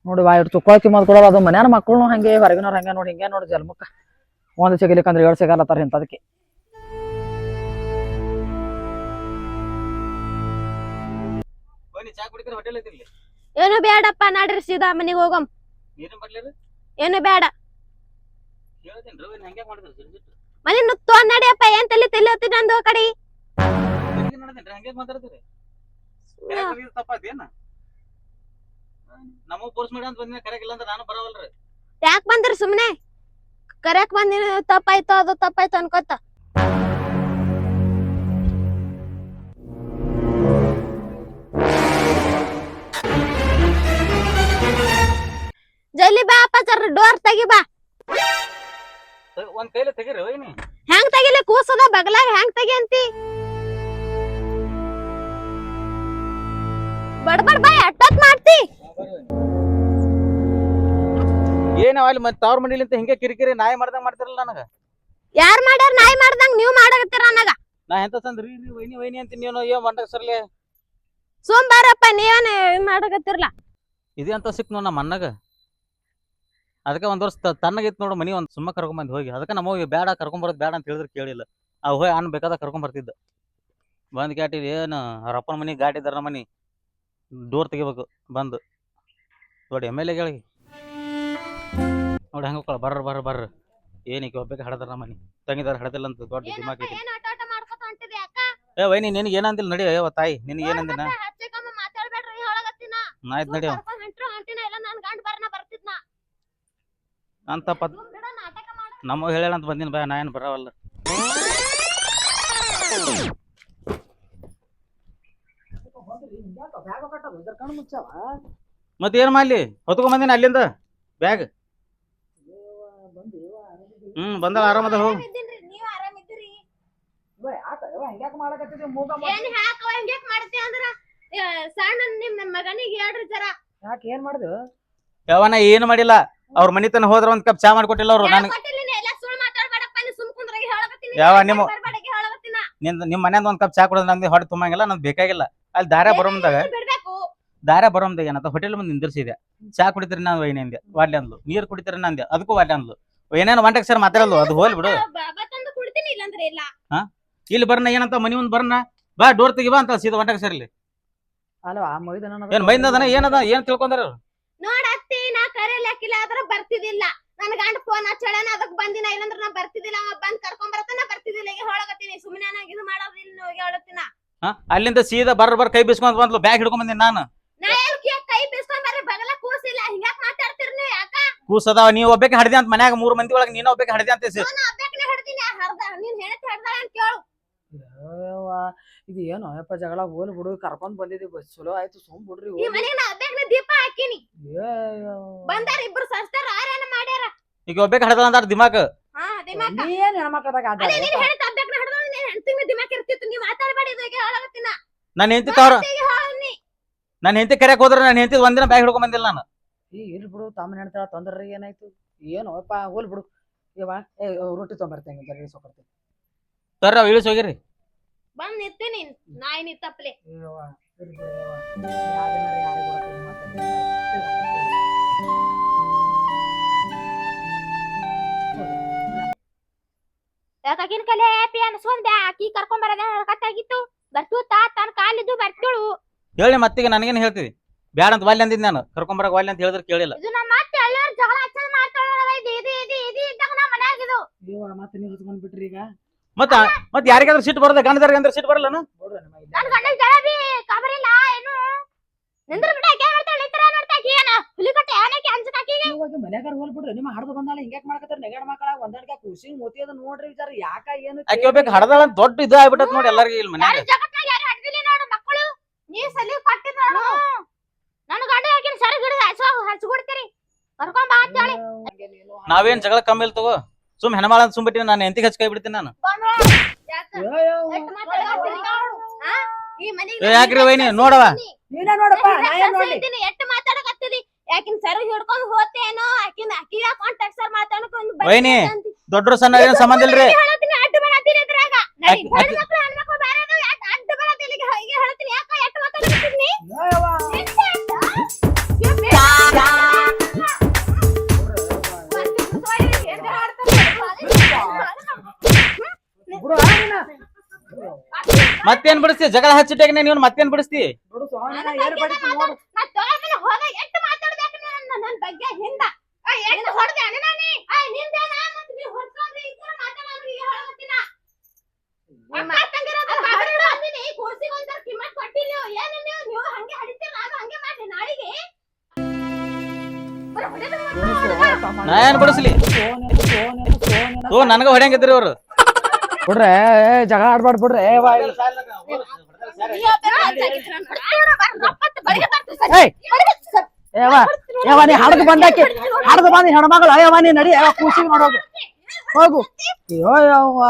ನೋಡಿ ವಾ ಇಟ್ಟು ತುಕ್ಕೊಳ್ಳ ಕಿಮ್ಮತ್ ಕೊಡಲ್ಲ ಅದು ಮನ್ಯಾನ ಮಕ್ಕಳು ಹಂಗೆ ಹೊರಗಿನವ್ರು ಹಂಗೆ ನೋಡಿ ಹಿಂಗೆ ನೋಡಿ ಜಲ್ಮಕ್ಕ ಒಂದು ಸಿಗಲಿಕ್ಕಂದ್ರೆ ಏಳು ಸಿಗಲ್ಲತ್ತಾರ ಇಂಥದಕ್ಕೆ ಏನು ಬೇಡಪ್ಪ ನಡ್ರಿ ಸೀದಾ ಮನೆಗೆ ಹೋಗಮ್. ಏನು ಬೇಡ ಹೇಳ್ತೀನಿ ರವಿ ಹಂಗೆ ಮಾಡಿದ್ರು ಸಿಟ್ಟು ಮನಿ ನುತ್ತು ನಡಿಯಪ್ಪ ಏನ್ ತಲೆ ತಲಿ ಹೊತ್ತಿ ನಂದು ಆ ಕಡೆ ತಪ್ಪಾದೇನ ನಮಗ್ ಫೋರ್ಸ್ ಮಾಡಿ ಅಂತ ಬಂದಿನ ಕರೆಕ್ಟ್ ಇಲ್ಲ ಅಂದ್ರೆ ನಾನು ಬರವಲ್ರಿ. ಯಾಕ್ ಬಂದ್ರಿ ಸುಮ್ನೆ? ಕರೆಕ್ ಬಂದಿನ ತಪ್ಪಾಯ್ತು ಅದು ತಪ್ಪಾಯ್ತು ಅನ್ಕೋತ. ಜಲ್ದಿ ಬಾ ಅಪ್ಪ ಸರ್ ಡೋರ್ ತೆಗಿ ಬಾ. ಒಂದ್ ಕೈಲಿ ತೆಗೀರಿ ಹೆಂಗ್ ತೆಗಿಲಿ? ಕೂಸದ ಬಗಲಾಗ ಹೆಂಗ್ ತೆಗಿ ಅಂತಿ? ಬಡ್ಬಡ್ ಬಾಯ್ ಅಟ್ಟತ್ ಮಾಡ್ತಿ. ಏನೋ ಅಲ್ಲಿ ಮತ್ತೆ ತವ್ರ ಮನೇಲಿ ಅಂತ ಹಿಂಗೆ ಕಿರಿಕಿರಿ ನಾಯಿ ಮಾಡ್ದಂಗ ಮಾಡ್ತಿರಲ್ಲ ನನಗ? ಯಾರ್ ಮಾಡ್ಯಾರ ನಾಯಿ ಮಾಡ್ದಂಗ್ ನೀವ್ ಮಾಡಕತ್ತೀರ ನನಗ? ನಾ ಎಂತ ತಂದ್ರಿ? ರೀ ವೈನಿ ವೈನಿ ಅಂತ ನೀನು ಏ ಮಂಡಕ್ ಸರ್ಲೆ? ಸುಮ್ ಬಾರಪ್ಪ ಮಾಡಕತ್ತಿರಲ್ಲ ಮಾಡಕತ್ತಿರ್ಲ? ಇದೇ ಅಂತ ಸಿಕ್ ನಮ್ಮ ಅಣ್ಣಗ? ಅದಕ್ಕೆ ಒಂದ್ ವರ್ಷ ತಣ್ಣಗಿತ್ತು ನೋಡು ಮನಿ ಒಂದ್ ಸುಮ್ಮ ಕರ್ಕೊಂಡ್ ಬಂದ್ ಹೋಗಿ. ಅದಕ್ಕೆ ನಮ್ಮ ಬೇಡ ಕರ್ಕೊಂಡ್ ಬರೋದ್ ಬೇಡ ಅಂತ ಹೇಳಿದ್ರೆ ಕೇಳಿಲ್ಲ. ಆ ಹೋಗಿ ಅಣ್ಣ ಬೇಕಾದ ಕರ್ಕೊಂಡ್ ಬರ್ತಿದ್ದ ಬಂದ್ ಕ್ಯಾಟಿ ಏನು ಅವ್ರ ಅಪ್ಪನ ಮನಿ ಗಾಡಿ ಇದ್ದಾರ ಮನಿ. ಡೋರ್ ತೆಗಿಬೇಕು ಬಂದು. ನೋಡಿ ಎಂ ಎಲ್ ಎ ಹೇಳಿ ನೋಡಿ ಹಂಗ ಬರ್ರ ಬರ್ರ ಬರ್ರ. ಏನಕ್ಕೆ ಒಬ್ಬಕ್ಕೆ ಹಡದಾರ ನಮ್ಮ ಮನಿ. ತಂಗಿದಾರ ಹಡದಿಲ್ಲ ಅಂತ ದೊಡ್ಡ ದಿಮಾಕ್ ಐತಿ. ಏ ವೈನಿ ನಿನಗೆ ಏನಂದಿಲ್ಲ ನಡಿ ಅಯ್ಯವ ತಾಯಿ. ನಿನಗೆ ಏನಂದಿನ ಆಯ್ತು ನಡಿ ಅಂತ ಪತ್ ನಮಗೆ ಹೇಳ ಅಂತ ಬಂದಿನ ಬಾ ನಾ ಏನು ಬರವಲ್ಲ ಮತ್ತೆ ಏನ್ ಮಾಡ್ಲಿ? ಹೊತ್ಕೊಂಡ್ ಬಂದಿನ ಅಲ್ಲಿಂದ. ಬ್ಯಾಗ್. ಹ್ಮ್ ಬಂದ ಆರಾಮದ ಹೋಗ್. ಮೂಗ ಏನ್ ಹಾಕವ ಹಿಂಗ್ಯಾಕ್ ಮಾಡ್ತಿ ಅಂದ್ರ ಏ, ಸಣ್ಣ ನಿಮ್ ಮಗನಿಗೆ ಹೇಳ್ರಿ ಜರ. ಯಾಕೆ ಏನ್ ಮಾಡ್ದು? ಯಾವನ ಏನು ಮಾಡಿಲ್ಲ. ಅವ್ರ ಮನಿ ತನ ಹೋದ್ರ ಒಂದ್ ಕಪ್ ಚಾ ಮಾಡ್ಕೊಟ್ಟಿಲ್ಲ ಅವ್ರು ನನ್ ಕೊಟ್ಟಿಲ್ಲ ಎಲ್ಲ ಸುಳ್ಳು ಮಾತಾಡ್ಬೇಡಪ್ಪ ನೀ ಸುಮ್ ಕುಂದ್ರಾಗಿ ಹೇಳಕತ್ತೀನಿ ಯಾವ ನಿಮ್ಮ- ಬರ್ಬೇಡಗೆ ಹೇಳಕತ್ತೀನ ನಿಂದ ನಿಮ್ ಮನ್ಯಾಗ ಒಂದ್ ಕಪ್ ಚಾ ಕೊಡೋದ್ ನಂಗೆ ಹೊಟ್ಟೆ ತುಂಬಂಗಿಲ್ಲ ನಂಗೆ ಬೇಕಾಗಿಲ್ಲ. ಅಲ್ಲಿ ದಾರ ಬರೋಮ್ದಾಗ ಬಿಡ್ಬೇಕು ದಾರ ಬರೋಮ್ದ ಏನಂತ ಹೋಟೆಲ್ ಮುಂದೆ ನಿಂದಿರ್ಸಿದೆ. ಚಾ ಕುಡಿತೀರಿ ನಾನು ವೈನ್ ಅಂದೆ. ವಾಡ್ಲಿ ಅಂದ್ಲು. ನೀರ್ ಕುಡಿತೀರಿ ನಂದೆ ಅದಕ್ಕೂ ವಾಡ್ಲಿ ಅಂದ್ಲು. ಏನೇನು ಒಂಟಕ್ ಸರ್ ಮಾತಾಡಲ್ಲು ಅದು ಹೋಲ್ ಬಿಡು. ಬಾಬಾ ತಂದು ಕುಡ್ತೀನಿ ಇಲ್ಲಂದ್ರೆ ಇಲ್ಲ. ಇಲ್ಲಿ ಬರ್ನ ಏನಂತ ಮನಿ ಮುಂದ್ ಬರ್ನ? ಬಾ ಡೋರ್ ತೆಗಿಬಾ ಅಂತ ಸೀದಾ ಒಂಟಕ್ ಸರ್ ಇಲ್ಲಿ. ಅಲ್ವಾ ಮೈದನ ಏನ್ ಮೈಂದದನ ಏನದ ಏನ್ ತಿಳ್ಕೊಂಡಾರ ಅವ್ರು? ಅತ್ತಿ ನಾ ಕರೆ ಹಾಕಿಲ್ಲ ಆದ್ರ ಬರ್ತಿದಿಲ್ಲ. ನನ್ ಗಂಡ ಫೋನ್ ಹಚ್ಚಳನ ಅದಕ್ ಬಂದಿನ ಇಲ್ಲಂದ್ರ ನಾ ಬರ್ತಿದಿಲ್ಲ. ಅವ ಬಂದ್ ಕರ್ಕೊಂಡ್ ಬರತನ ಬರ್ತಿದಿಲ್ಲ. ಈಗ ಹೇಳಕತ್ತೀನಿ ಸುಮ್ಮನೆ ನಾನು ಇದು ಮಾಡೋದಿಲ್ಲ ಹೇಳತ್ತೀನ ಹಾ? ಅಲ್ಲಿಂದ ಸೀದಾ ಬರ್ ಬರ್ ಕೈ ಬಿಸ್ಕೊಂಡ್ ಬಂದ್ಲು. ಬ್ಯಾಗ್ ಹಿಡ್ಕೊಂಡ್ ಬಂದಿನಿ ನಾನು. ನಾ ಕೈ ಬಿಸ್ಕೊಂಡ್ ಬರ್ರಿ ಬಗಲ ಕೂಸಿಲ್ಲ ಹಿಂಗ್ಯಾಕ್ ಮಾತಾಡ್ತಿರ್ ನೀವು ಯಾಕ ಕೂಸದಾವ ನೀವ್ ಒಬ್ಬಕ್ಕೆ ಹಡ್ದೆ ಅಂತ ಮನ್ಯಾಗ ಮೂರ್ ಮಂದಿ ಒಳಗ ನೀನ ಒಬ್ಬಕ್ಕೆ ಹಡ್ದೆ ಅಂತ ನಾನು ಅಬ್ಬಾಕ್ನೆ ಹಿಡ್ತೀನಿ ಹರ್ದ ನೀನ್ ಹೆಣತ್ ಹರ್ದಾಳ ಅಂತ ಕೇಳು. ಯವ್ವ, ಇದು ಏನು ಅಯ್ಯಪ್ಪ ಜಗಳ ಹೋಲ್ ಬಿಡು ಕರ್ಕೊಂಡ್ ಬಂದಿದ್ವಿ ಬಸ್ ಚಲೋ ಆಯ್ತು ಸುಮ್ ಬಿಡ್ರಿ ಈ ಮನೆಗೆ ನಾ ದೀಪ ಹಾಕಿನಿ. ಬಂದಾರ ಇಬ್ರು ಸಸ್ತಾರ ಆರೇನ ಮಾಡ್ಯಾರ. ಈಗ ಒಬ್ಬಕ್ಕೆ ಹಡ್ದಲ್ಲ ಅಂದಾರ ದಿಮಾಕ್. ಹಾ ದಿಮಾಕ. ನೀ ಏನ್ ಹೆಣ್ಮಕ್ಳದಾಗ ನೀನ್ ಹೆಣತ್ ನೀನ್ ದಿಮಾಕ ಇರ್ತಿತ್ತು ನೀವ್ ಮಾತಾಡ್ಬೇಡಿ ಇದು ನನ್ನ ಹೆಂಡತಿ ತವ್ರ ನನ್ನ ಹೆಂಡತಿ ಕರೆಯಕ್ ಹೋದ್ರೆ ನನ್ನ ಹೆಂಡತಿ ಒಂದಿನ ಬ್ಯಾಗ್ ಹಿಡ್ಕೊಂಡ್ ಬಂದಿಲ್ಲ ನಾನು. ಈ ಇಲ್ ಬಿಡು ತಮ್ಮನ ಹೇಳ್ತಾಳ ತೊಂದ್ರೆ ಏನಾಯ್ತು? ಏನು ಅಪ್ಪ ಹೋಲ್ ಬಿಡು. ಇವ ಏ ರೊಟ್ಟಿ ತೊಗೊಂಬರ್ತೇನೆ ಜಲ್ದಿ ಸೊಕರ್ತೀನಿ ಸರ್ ಅವ್ ಇಳಿಸ್ ಹೋಗಿರಿ ಬಂದ್ ನಿಂತೀನಿ ನಾಯಿ ನಿತ್ತಪ್ಲೆ. ಯಾಕಿನ ಕಲೆ ಹ್ಯಾಪಿ ಅನ್ಸ್ಕೊಂಡೆ ಆಕಿ ಕರ್ಕೊಂಡ್ ಬರೋದ ಕತ್ತಾಗಿತ್ತು ಬರ್ತು ತಾ ತನ್ ಕಾಲಿದ್ದು ಬರ್ತಿಳು. ಹೇಳಿ ಮತ್ತೀಗ ನನಗೇನು ಹೇಳ್ತೀವಿ ಬ್ಯಾಡ ಅಂತ ವಾಲ್ಯ ಅಂದಿದ್ ನಾನು. ಕರ್ಕೊಂಬರಕ್ ವಾಲ್ಯ ಅಂತ ಹೇಳಿದ್ರೆ ಕೇಳಿಲ್ಲ. ಇದು ನಮ್ಮ ಅತ್ತೆ ಎಲ್ಲರೂ ಜಗಳ ಹಚ್ಚಲ್ ಮಾಡ್ತಾಳ ಇದು ಇದು ಇದು ಇದು ಇದ್ದಾಗ ನಮ್ಮ ಮನ್ಯಾಗ ಇದು. ಯವ್ವ, ಮತ್ತೆ ನೀವು ಹೊತ್ಕೊಂಡ್ ಬಿಟ್ರಿ ಈಗ? ಮತ್ತ ಮತ್ ಯಾರಿಗಾದ್ರೂ ಸಿಟ್ಟು ಬರೋದ? ಗಂಡದಾರಿಗೆ ಅಂದ್ರೆ ಸಿಟ್ಟು ಬರಲ್ಲ ನೋಡ್ರಿ ನಮ್ಮ ಇಲ್ಲಿ. ನನ್ ಗಂಡ ಜಳಬಿ ಕಬರಿಲ್ಲ ಏನು? ನಿಂದ್ರ ಬಿಡ ಆಕೆ ಮಾಡ್ತಾಳ ಈ ತರ ನೋಡ್ತಾ ಏನ? ಹುಲಿಕಟ್ಟೆ ಅಂಜಕ್ ಮನ್ಯಾಗಾರ ಹೋಲ್ ಬಿಡ್ರಿ ನಿಮ್ಮ ಹಡ್ದು ಬಂದಾಳ ಹಿಂಗ್ಯಾಕ್ ಮಾಡಕತ್ತಾರ ನೆಗಡ ಮಕ್ಕಳ ಒಂದಡ್ಕ ಖುಷಿ ಮೋತಿ ಅದ ನೋಡ್ರಿ ವಿಚಾರ ಯಾಕ ಏನು ಆಕೆ ಹಡದಾಳ ದೊಡ್ಡ ಇದು ಆಗ್ಬಿಟ್ಟತ್ ನೋಡಿ ಎಲ್ಲರಿಗೂ ಇಲ್ಲಿ ಮನ್ಯಾಗ. ಯಾರು ಯಾರು ಹಡ್ದಿಲ್ಲ ನೋಡು ಮಕ್ಕಳು ನೀ ಸಲಿ ಕೊಟ್ಟಿದ್ ನೋಡು ನನ್ ಗಂಡ ಹಾಕಿನ ಸರಿ ಹಿಡಿದ ಹಚ್ಚ ಹಚ್ಕೊಡ್ತೀರಿ ಕರ್ಕೊಂಡ್ ಬಾ ಅಂತ ಹೇಳಿ ನಾವೇನ್ ಜಗಳ ಕಮ್ಮಿ ಇಲ್ಲ ತಗೋ? ಸುಮ್ ಹೆಣಮಾಳ ಅಂತ ಸುಮ್ಬಿಟ್ಟಿನಿ ನಾನು ಎಂತಿಗೆ ಹಚ್ಕೈ ಬಿಡ್ತೀನಿ ನಾನು. ನೋಡು ಯಾಕ್ರಿ ವೈನಿ? ನೋಡವ ನೀನೇ ನೋಡಪ್ಪ ನಾ ಏನ್ ಮಾತಾಡಕತ್ತೀರಿ? ಯಾಕಿನ್ ಸರ್ ಹಿಡ್ಕೊಂಡ್ ಹೋತೇನೋ? ಆಕಿನ ಅಕ್ಕಿಗ ಕಾಂಟ್ಯಾಕ್ಟ್ ಸರ್ ಒಂದು ವೈನಿ, ದೊಡ್ಡರು ಸಣ್ಣ ಏನ್ ಸಂಬಂಧ ಇಲ್ರಿ? ಅಡ್ಡ ನಡಿ ಗಂಡ್ ಹೆಣ್ಮಕ್ಳು ಬೇರೆ ಹೀಗೆ ಹೇಳ್ತೀನಿ. ಯಾಕ ಎಷ್ಟ್. ಮತ್ತೇನ್ ಬಿಡಿಸ್ತಿ? ಜಗಳ ಹಚ್ಚಿಟ್ಟಾಗ ನೀನು ಮತ್ತೇನ್ ಬಿಡಿಸ್ತಿ? ಹೊಡ್ಕೊಂಡ್ರಿ, ಈ ಮಾತಾಡೋದು ಹೇಳಕತ್ತೀನ. ಅಕ್ಕ ತಂಗಿರೋದು ಅಂದಿನಿ, ಕೂಸಿಗ್ ಒಂದ್ ಜರ ಕಿಮ್ಮತ್ ಕೊಟ್ಟಿಲ್ಲ. ಏನು ನೀವು? ನೀವು ಹಂಗೆ ಹಡಿತೀರ, ನಾನು ಹಂಗೆ ಮಾಡ್ಲಿ ನಾಳಿಗೆ. ನಾ ಏನ್ ಬಿಡಿಸ್ಲಿ? ಓ ನನಗ ಹೊಡ್ಯಂಗಿದ್ರಿ ಅವ್ರು. ಬಿಡ್ರೆ ಜಗಳ ಆಡ್ಬಾರ್ದು ಬಿಡ್ರೆ! ಏವ ಏವ ನೀ ಹಡದು ಬಂದಾಕಿ ಹಡದು ಬಂದ ಹೆಣ್ಮಗಳು ಅಯ್ಯವ ನೀ ನಡಿ ಯಾವ ಕೂಸಿಗೆ ನೋಡೋದು ಹೋಗು. ಅಯ್ಯೋ ಯವ್ವ.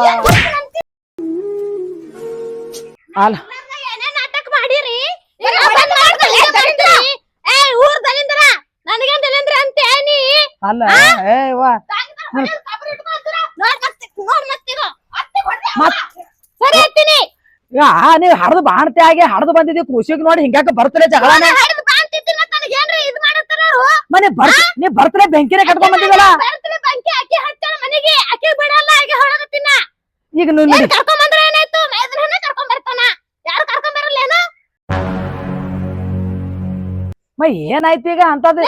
ಅಲ್ಲ. ನಾಟಕ ಮಾಡಿರಿ ಅಲ್ಲ ಏ ವಾ. ನೀವ್ ಹಡದು ಬಾಣ್ತಿ ಆಗಿ ಹಡದು ಬಂದಿದ್ದಿ ಕೃಷಿಗ್ ನೋಡಿ ಹಿಂಗಾಕ ಬರ್ತಲೇ ಜಗಳ ಮನೆ ಬರ್ತ ನೀ ಬರ್ತಲೇ ಬೆಂಕಿನ ಕಟ್ಕೊಂಡ್ ಬಂದಿದಲ್ಲ ಈಗ ಬಂಕಿ ಏನಾಯ್ತು ಈಗ ಅಂತದ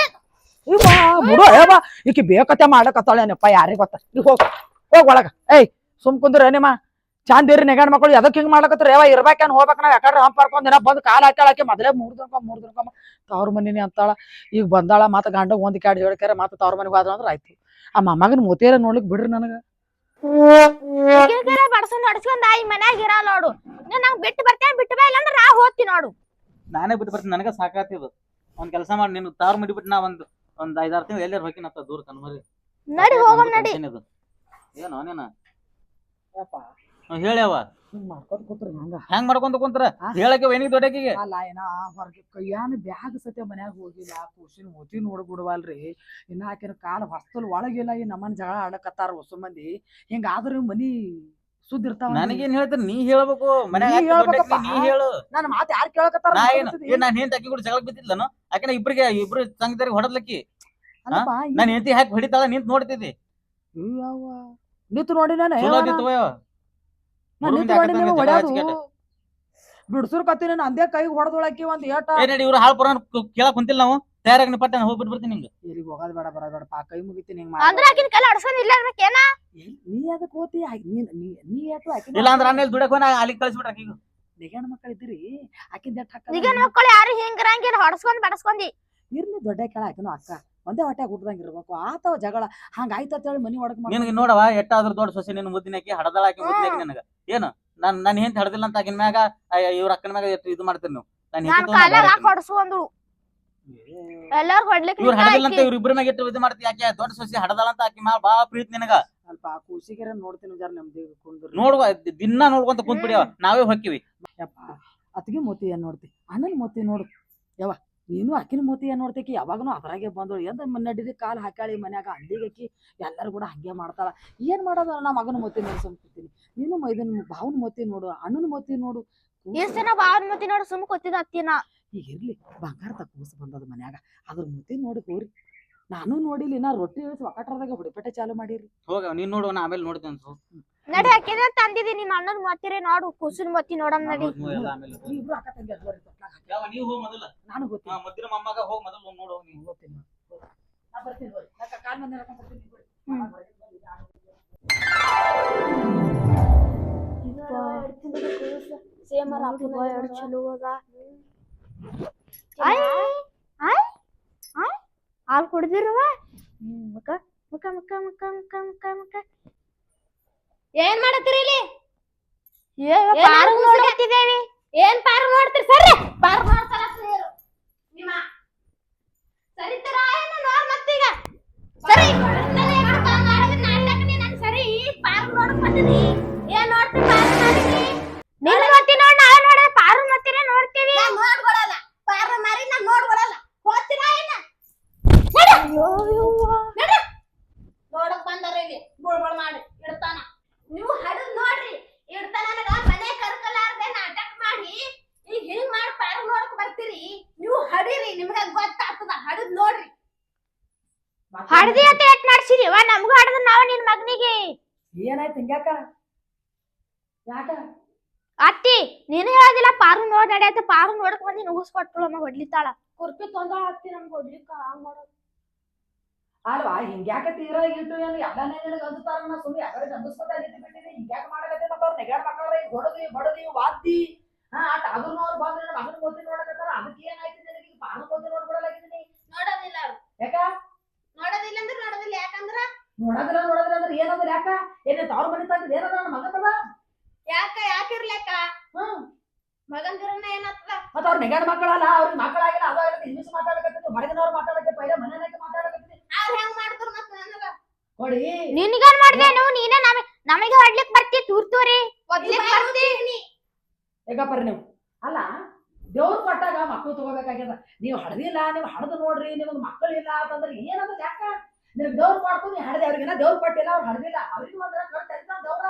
ಇವ ಬಿಡು ಏವ ಈಕಿ ಬೇಕತ್ತೆ ಮಾಡಕತ್ತಾಳೇನಪ್ಪ ಯಾರಿಗೆ ಗೊತ್ತ? ಈಗ ಹೋಗ್. ಹೋಗ್ ಒಳಗ. ಏಯ್ ಸುಮ್ ಕುಂದ್ರ ನಿಮ್ಮ ಚಂದ ಇರಿ ನೆಗಣ್ ಮಕ್ಕಳು ಅದಕ್ಕೆ ಹಿಂಗ್ ಮಾಡ್ಲಕತ್ರಿ ಯಾವ ಇರ್ಬೇಕೇನ್ ಹೋಗ್ಬೇಕ ನಾವ್ ಯಾಕಡೆ ಹಂಪ್ ಪಾರ್ಕೊಂಡ್ ದಿನ ಬಂದ್ ಕಾಲ್ ಹಾಕ್ಯಾಳ ಆಕೆ ಮೊದಲೇ ಮೂರ್ ದಿನಕ್ಕ ಮೂರ್ ದಿನಕ್ಕ ತವ್ರ ಮನಿನಿ ಅಂತಾಳ. ಈಗ ಬಂದಾಳ ಮತ್ತ ಗಂಡ ಒಂದ್ ಕ್ಯಾಡ್ ಹೇಳ್ಕ್ಯಾರ ಮತ್ತ ತವ್ರ ಮನೆಗೆ ಹೋದ್ರ ಅಂದ್ರ ಆಯ್ತು. ಆ ಮೊಮ್ಮಗನ್ ಮೋತಿಯರ ನೋಡ್ಲಿಕ್ ಬಿಡ್ರಿ ನನಗ. ಹೊಡ್ಸ್ಕೊಂಡ್ ಈ ಮನ್ಯಾಗ ಇರಲ್ಲ ನೋಡು. ನಂಗ್ ಬಿಟ್ಟು ಬರ್ತೇನೆ ಬಿಟ್ಟು ಬಾ ಇಲ್ಲಂದ್ರ ನಾ ಹೋಗ್ತೀನಿ ನೋಡು. ನಾನೇ ಬಿಟ್ಟು ಬರ್ತೀನಿ ನನಗ ಸಾಕಾತಿದು ಒಂದ್ ಕೆಲಸ ಮಾಡಿ ನೀನು ತಾರ್ ಮುಡಿಬಿಟ್ಟು ನಾ ಒಂದ್ ಒಂದ್ ಐದಾರು ತಿಂಗಳು ಎಲ್ಲಾರು ಹೋಗಿನತ್ತ ದೂರ ಕನ್ಮರಿ ನಡಿ ಹೋಗಮ್ ನಡಿ. ಏನೋ ನೀನ ಹೇಳ್ಯಾವ ಹಿಂಗ್ ಮಾಡ್ಕೊಂಡ್ ಕೂತ್ರಿ ಹಂಗ? ಹೆಂಗ್ ಮಾಡ್ಕೊಂತ ಕುಂತ್ರ? ಆ? ಹೇಳಕ್ಕೆ ಏನಿಗೆ ದೊಡ್ಡಕಿಗೆ ಅಲ್ಲ ಏನ ಹೊರಗೆ ಕೈಯಾನ ಬ್ಯಾಗ್ ಸತ್ಯ ಮನ್ಯಾಗ ಹೋಗಿಲ್ಲ ಕೂಸಿನ ಮೂತಿ ನೋಡ್ಬಿಡ್ವಲ್ರಿ. ಇನ್ನ ಹಾಕಿನ ಕಾಲ ಹೊಸ್ತಲ್ ಒಳಗಿಲ್ಲ ಈ ನಮ್ಮನ್ ಜಗಳ ಆಡಕತ್ತಾರ ಹೊಸ ಮಂದಿ. ಹಿಂಗಾದ್ರೂ ಮನಿ ಸುದ್ದ ಇರ್ತಾವ ನನಗೇನ್ ಹೇಳ್ತೀನಿ ನೀ ಹೇಳ್ಬೇಕು ಮನ್ಯಾಗ ನೀ ಹೇಳ್ಬೇಕಪ್ಪ. ನೀ ಹೇಳು. ನನ್ನ ಮಾತು ಯಾರು ಕೇಳಕತ್ತಾರ ನಾ ಏನು ಏನ್ ನಾನ್ ಹೆಂಡತಿ ಅಕ್ಕಿ ಕೂಡ ಜಗಳ ಬಿದ್ದಿದ್ಲನು ಯಾಕಂದ್ರೆ ಇಬ್ರಿಗೆ ಇಬ್ರು ಸಂಗತಿಯರಿಗೆ ಹೊಡದ್ಲಕ್ಕಿ. ಅಲ್ಲಪ್ಪ ನಾನ್ ಹೆಂಡತಿ ಹಾಕಿ ಹೊಡಿತಾಳ ನಿಂತ್ ನೋಡ್ತಿದ್ದಿ. ನಿಂತು ನೋಡಿ ನಾನು ಚಲೋ ಆದಿತ್ತು ಯವ್ವ. ನಾನು ನಿಂತು ನೋಡಿ ನೀವು ಬಿಡ್ಸುರ್ ಕತ್ತಿ ನಾನು ಅಂದೇ ಕೈಗೆ ಹೊಡೆದೊಳಕಿ ಒಂದ್ ಏಟ. ಏ ನಡಿ ಇವ್ರು ಹಾಳು ಪುರಾಣ ಕೇಳಕ್ ಕುಂತಿಲ್ಲ ನಾವು. ತಯಾರಾಗಿ ಪಟ್ಟನ ನಾನು ಹೋಗ್ಬಿಟ್ಟು ಬರ್ತೀನಿ ನಿಂಗೆ ಇಲ್ಲಿಗೆ ಹೋಗೋದು ಬೇಡ ಬರ ಪಾ ಕೈ ಮುಗಿತೀನಿ ಹಿಂಗ್ ಅಂದ್ರ ಆಕಿನ ಕೈಲಿ ಹೊಡ್ಸ್ಕೊಂಡ್ ಇಲ್ಲ ಇರ್ಬೇಕೇನ ನೀ ಅದಕ್ಕೆ ಹೋತಿ? ನೀ ನೀ ನೀ ಏಟು ಆಕಿ ಇಲ್ಲ ಅಂದ್ರೆ ಆಮೇಲೆ ದುಡಕ್ ಹೋಗಿ ಅಲ್ಲಿಗೆ ಕಳಿಸ್ಬಿಟ್ರೆ ಆಕಿಗೆ. ನಿಗಣ ಮಕ್ಕಳು ಇದ್ರಿ ಆಕಿಂದ ಎಟ್ ಈಗ ಮಕ್ಕಳು ಯಾರು ಹಿಂಗಿರಂಗಿಲ್ಲ ಹೊಡ್ಸ್ಕೊಂಡ್ ಬಡಸ್ಕೊಂಡಿ. ಇರ್ಲಿ ದೊಡ್ಡ ಕೆಳ ಆಕಿನೂ ಅಕ್ಕ. ಒಂದೇ ಹೊಟ್ಟೆ ಹುಟ್ಟದಂಗ ಇರ್ಬೇಕು. ಆತವ ಜಗಳ. ಹಂಗಾಯ್ತ ಅಂತೇಳಿ ಮನಿ ಒಡಕ್ ನಿನಗೆ ನೋಡವ ಎಟ್ಟಾದ್ರೂ ದೊಡ್ಡ ಸೊಸೆ ನಿನ್ನ ಮುದ್ದಿನ ಹಾಕಿ ಹಡದಳ ಹಾಕಿ ಮುದ್ದಿನ ಹಾಕಿ ನನಗ. ಏನು? ನಾನು ನಾನು ಹೆಂತ ಹಡದಿಲ್ಲ ಅಂತ ಆಗಿನ ಮ್ಯಾಗ ಅಯ್ಯ, ಇವ್ರ ಅಕ್ಕನ ಮ್ಯಾಗ ಎಷ್ಟ್ ಇದು ಮಾಡ್ತೀನಿ ನೀವು? ನಾನು ನಾನ್ ಕಾಲಾಗ ಹಾಕಿ ಹೊಡ್ಸ್ಕೊಂಡ್ರು ಎಲ್ಲಾರು ಹೊಡ್ಲಿಕ್ ಇವ್ರು ಹಡದಿಲ್ಲ ಅಂತ ಆಕಿ. ಇವ್ರ ಇಬ್ರ ಮ್ಯಾಗ ಎಷ್ಟು ಇದು ಮಾಡ್ತಿ ಯಾಕೆ ದೊಡ್ಡ ಸೊಸಿ ಹಡದಲ್ಲ ಅಂತ ಆಕಿ ಮ್ಯಾಲ ಬಾ ಪ್ರೀತಿ ನಿನಗ. ಸ್ವಲ್ಪ ಕೂಸಿಗೆರ ನೋಡ್ತೀನಿ ಜರ ನಮ್ದು ಕುಂದ್ರ. ನೋಡುವ ದಿನ ನೋಡ್ಕೊಂತ ಕುಂತ್ಬಿಡಿಯವ ನಾವೇ ಹೊಕ್ಕಿವಿ. ಯಪ್ಪ ಅತ್ತಿಗೆ ಮೋತಿ ಏನ್ ನೋಡ್ತಿ? ಅಣ್ಣನ ಮೋತಿ ನೋಡು. ಯವ್ವ ನೀನು ಅಕ್ಕಿನ ಮೋತಿಯ ಏನ್ ನೋಡ್ತಿಕಿ ಯಾವಾಗನು ಅದ್ರಾಗೆ ಬಂದಳು. ಎಂದ ನಡಿದಿ ಕಾಲ್ ಹಾಕ್ಯಾಳಿ ಮನ್ಯಾಗ. ಅಂದಿಗಕ್ಕಿ ಎಲ್ಲರೂ ಕೂಡ ಹಂಗೆ ಮಾಡ್ತಾಳ. ಏನ್ ಮಾಡೋದು? ನಾ ಮಗನ ಮೋತಿ ನೋಡ್ಸ್ಕೊಂತೀನಿ ನೀನು ಮೈದನ್ ಭಾವನ ಮೋತಿ ನೋಡು. ಅಣ್ಣನ ಮೋತಿ ನೋಡು. ಎಷ್ಟು ದಿನ ಬಾವನ್ ಮೋತಿ ನೋಡು ಸುಮ್ ಕೊತ್ತಿದ ಅತ್ತಿನ? ಈಗ ಇರ್ಲಿ ಬಂಗಾರ ಕೂಸು ಬಂದದ ಮನ್ಯಾಗ. ಅದ್ರ ಮುತಿ ನೋಡಿ ಹೋರಿ ನಾನು ನೋಡಿಲ್ಲ ನಾ ರೊಟ್ಟಿ ಇಳಿಸಿ ಒಕ್ಕಟ್ರದಾಗ ಹುಡುಪೇಟೆ ಚಾಲು ಮಾಡಿರಿ. ಹೋಗ ನೀನ್ ನೋಡುವ ನಾ ಆಮೇಲೆ ನೋಡ್ತೇನೆ ಅನ್ಸು ನಡಿ ಹಾಕಿದ್ರೆ ತಂದಿದಿ ನಿಮ್ಮ ಅಣ್ಣನ ಮತ್ತಿರೇ ನೋಡು ಕುಸಿನ ಮತ್ತಿ ನೋಡಮ್ ನಡಿ. ಇಬ್ರು ಅಕ್ಕ ತಂಗಿ ಅದ್ವರಿ. ಯಾವ ನೀವ್ ಹೋಗ ಮೊದಲ. ನಾನು ಗೊತ್ತೀನಿ ಮಮ್ಮಗ ಹೋಗ ಮೊದಲ ಮೊದಲು ನೋಡು ನೀ. ಹೋಗ್ತೀನಿ ನಾ ಬರ್ತೀನಿ ಹೋರಿ ನಾ ಕಾಲ್ ಮೇಲೆ ನಡ್ಕೊಂಡ್ ಬರ್ತೀನಿ ಬಿಡಿ. ಹ್ಮ್. ಹಾಲ್ ಕುಡ್ದಿರುವ? ಮುಖ ಮುಖ ಮುಖ ಮುಖ ಮುಖ ಮುಖ ಮುಖ. ಏನ್ ಮಾಡತ್ತೀರಿ ಇಲ್ಲಿ? ಏನ್ ಪಾರು ನೋಡ್ತೀರಿ? ಸರಿ ಪಾರು ಮಾಡ್ತಾರ ನಿಮ್ಮ. ಸರಿತರ ಏನ ನೋಡ್ ಮತ್ತೀಗ. ಸರಿ ಪಾರು ನೋಡಕ್ ಬಂದಿರಿ ಏನ್ ನೋಡ್ತೀರಿ ಪಾರು ಮಾಡಿರಿ ನೀನು ಮತ್ತಿ ನೋಡ್ ನಾವ್ ನೋಡ ಪಾರು ಮತ್ತಿರ ನೋಡ್ತೀವಿ ನೋಡ್ಕೊಳಲ್ಲ ಪಾರು ಮಾರಿ ನಾ ನೋಡ್ಕೊಳಲ್ಲ ಹೋಗ್ತೀರಾ ಏನ ನೋಡಕ್ ಬಂದಾರ ಇಲ್ಲಿ ಬುಳ್ಬುಳ್ ಮಾಡಿ ಇಡ್ತಾನ ನೀವು ಹಡದ್ ನೋಡ್ರಿ ಇಡ್ತಾನ ನನಗ ಮನೆ ಕರ್ಕಲಾರ್ದೆ ನಾಟಕ ಮಾಡಿ ಈಗ ಹಿಂಗ್ ಮಾಡಿ ಪಾರು ನೋಡಕ್ ಬರ್ತೀರಿ ನೀವು ಹಡಿರಿ ನಿಮ್ಗ ಗೊತ್ತಾಗ್ತದ ಹಡದ್ ನೋಡ್ರಿ ಹಡದಿ ಅಂತ ಎಟ್ ನಡ್ಸಿರಿ ವಾ ನಮ್ಗೂ ಹಡದ ನಾವ ನಿನ್ ಮಗನಿಗೆ ಏನಾಯ್ತು ಹಿಂಗ್ಯಾಕ ಯಾಕ ಅತ್ತಿ ನೀನು ಹೇಳೋದಿಲ್ಲ ಪಾರು ನೋಡ್ ನಡೆಯತ್ತ ಪಾರು ನೋಡಕ್ ಬಂದಿ ನುಗ್ಗಿಸ್ಕೊಟ್ರು ಅಮ್ಮ ಹೊಡ್ಲಿತ್ತಾಳ ಕುರ್ಪಿ ತೊಂದಾಳ ಅತ್ತಿ ನಮ್ಗೆ ಹಂಗ್ ಮಾಡೋದು? ಅಲ್ವಾ? ಹಿಂಗ್ಯಾಕ ತೀರ ಇಟ್ಟು ಏನು ಎಲ್ಲನೇ ನಿನಗೆ ಅಂತಾರ ನಾ ಸುಮ್ಮನೆ ಯಾಕಂದ್ರೆ ಗಂಡಸ್ಕೊತ ನಿಂತು ಬಿಟ್ಟಿನಿ ಹಿಂಗ್ಯಾಕ ಮಾಡಕತ್ತೆ ಮತ್ತೆ ಅವ್ರ ನೆಗಾಡ್ ಮಕ್ಕಳ ಈಗ ಹೊಡದಿ ಬಡದಿ ವಾದ್ದಿ? ಹಾ ಆಟ ಅದನ್ನ ಅವ್ರು ಬಂದ್ರೆ ನಮ್ಮ ಮಗನ ಗೊತ್ತಿ ನೋಡಕತ್ತಾರ. ಅದಕ್ಕೆ ಏನಾಯ್ತು ನಿನಗೆ? ಈಗ ಪಾನ ಗೊತ್ತಿ ನೋಡ್ಬಿಡಲಾಗಿದ್ದೀನಿ ನೋಡೋದಿಲ್ಲ ಅವ್ರು. ಯಾಕ? ನೋಡೋದಿಲ್ಲ ಅಂದ್ರೆ ನೋಡೋದಿಲ್ಲ. ಯಾಕಂದ್ರ? ನೋಡದ್ರ ನೋಡದ್ರ ಅಂದ್ರೆ ಏನಂದ್ರೆ ಯಾಕ? ಏನೇ ತವ್ರ ಮನೆ ತಂದಿದ್ ಏನದ? ನನ್ನ ಮಗನದ? ಯಾಕ? ಯಾಕಿರ್ಲಕ್ಕ ಹ್ಮ್. ಮಗಂದಿರನ್ನ ಏನತ್ತದ ಮತ್ತ ಅವ್ರ ನೆಗಾಡ್ ಮಕ್ಕಳಲ್ಲ ಅವ್ರ ಮಕ್ಕಳಾಗಿಲ್ಲ ಅದ ಇಂಗ್ಲಿಷ್ ಮಾತಾಡಕತ್ತಿದ್ರು ಹೊರಗಿನವ್ರು ಮಾತಾಡಕ್ಕೆ ಪೈಲ ಮನೆಯಾಗ ಮಾತಾಡಕತ್ತಿ ಅವ್ರ ಹೆಂಗ್ ಮಾಡ್ತಾರ ಮತ್ತ ನನಗ? ಕೊಡಿ. ನಿನ್ಗೇನ್ ಮಾಡ್ದೆ? ನೀವು ನೀನೇ ನಮ ನಮಗೆ ಹೊಡ್ಲಿಕ್ ಬರ್ತಿ ತೂರ್ ತೂರಿ. ಒದ್ಲಿಕ್ ಬರ್ತಿ ಹೇಗಪ್ಪರಿ ನೀವು. ಅಲ್ಲ ದೇವ್ರು ಕೊಟ್ಟಾಗ ಮಕ್ಕಳು ತಗೋಬೇಕಾಗ್ಯದ. ನೀವು ಹಡ್ದಿಲ್ಲ ನೀವು ಹಡ್ದು ನೋಡ್ರಿ ನಿಮ್ಗೆ ಮಕ್ಕಳಿಲ್ಲ ಅಂತಂದ್ರೆ ಏನದ ಯಾಕ ನೀವು ದೇವ್ರು ಕೊಡ್ತು ನೀವು ಹಡ್ದೆ. ಅವ್ರಿಗಿನ ದೇವ್ರು ಕೊಟ್ಟಿಲ್ಲ ಅವ್ರು ಹಡ್ದಿಲ್ಲ. ಅವ್ರಿಗೆ ಒಂದ್ರ ಕಟ್ ತೆಗ್ದ ದೇವ್ರ.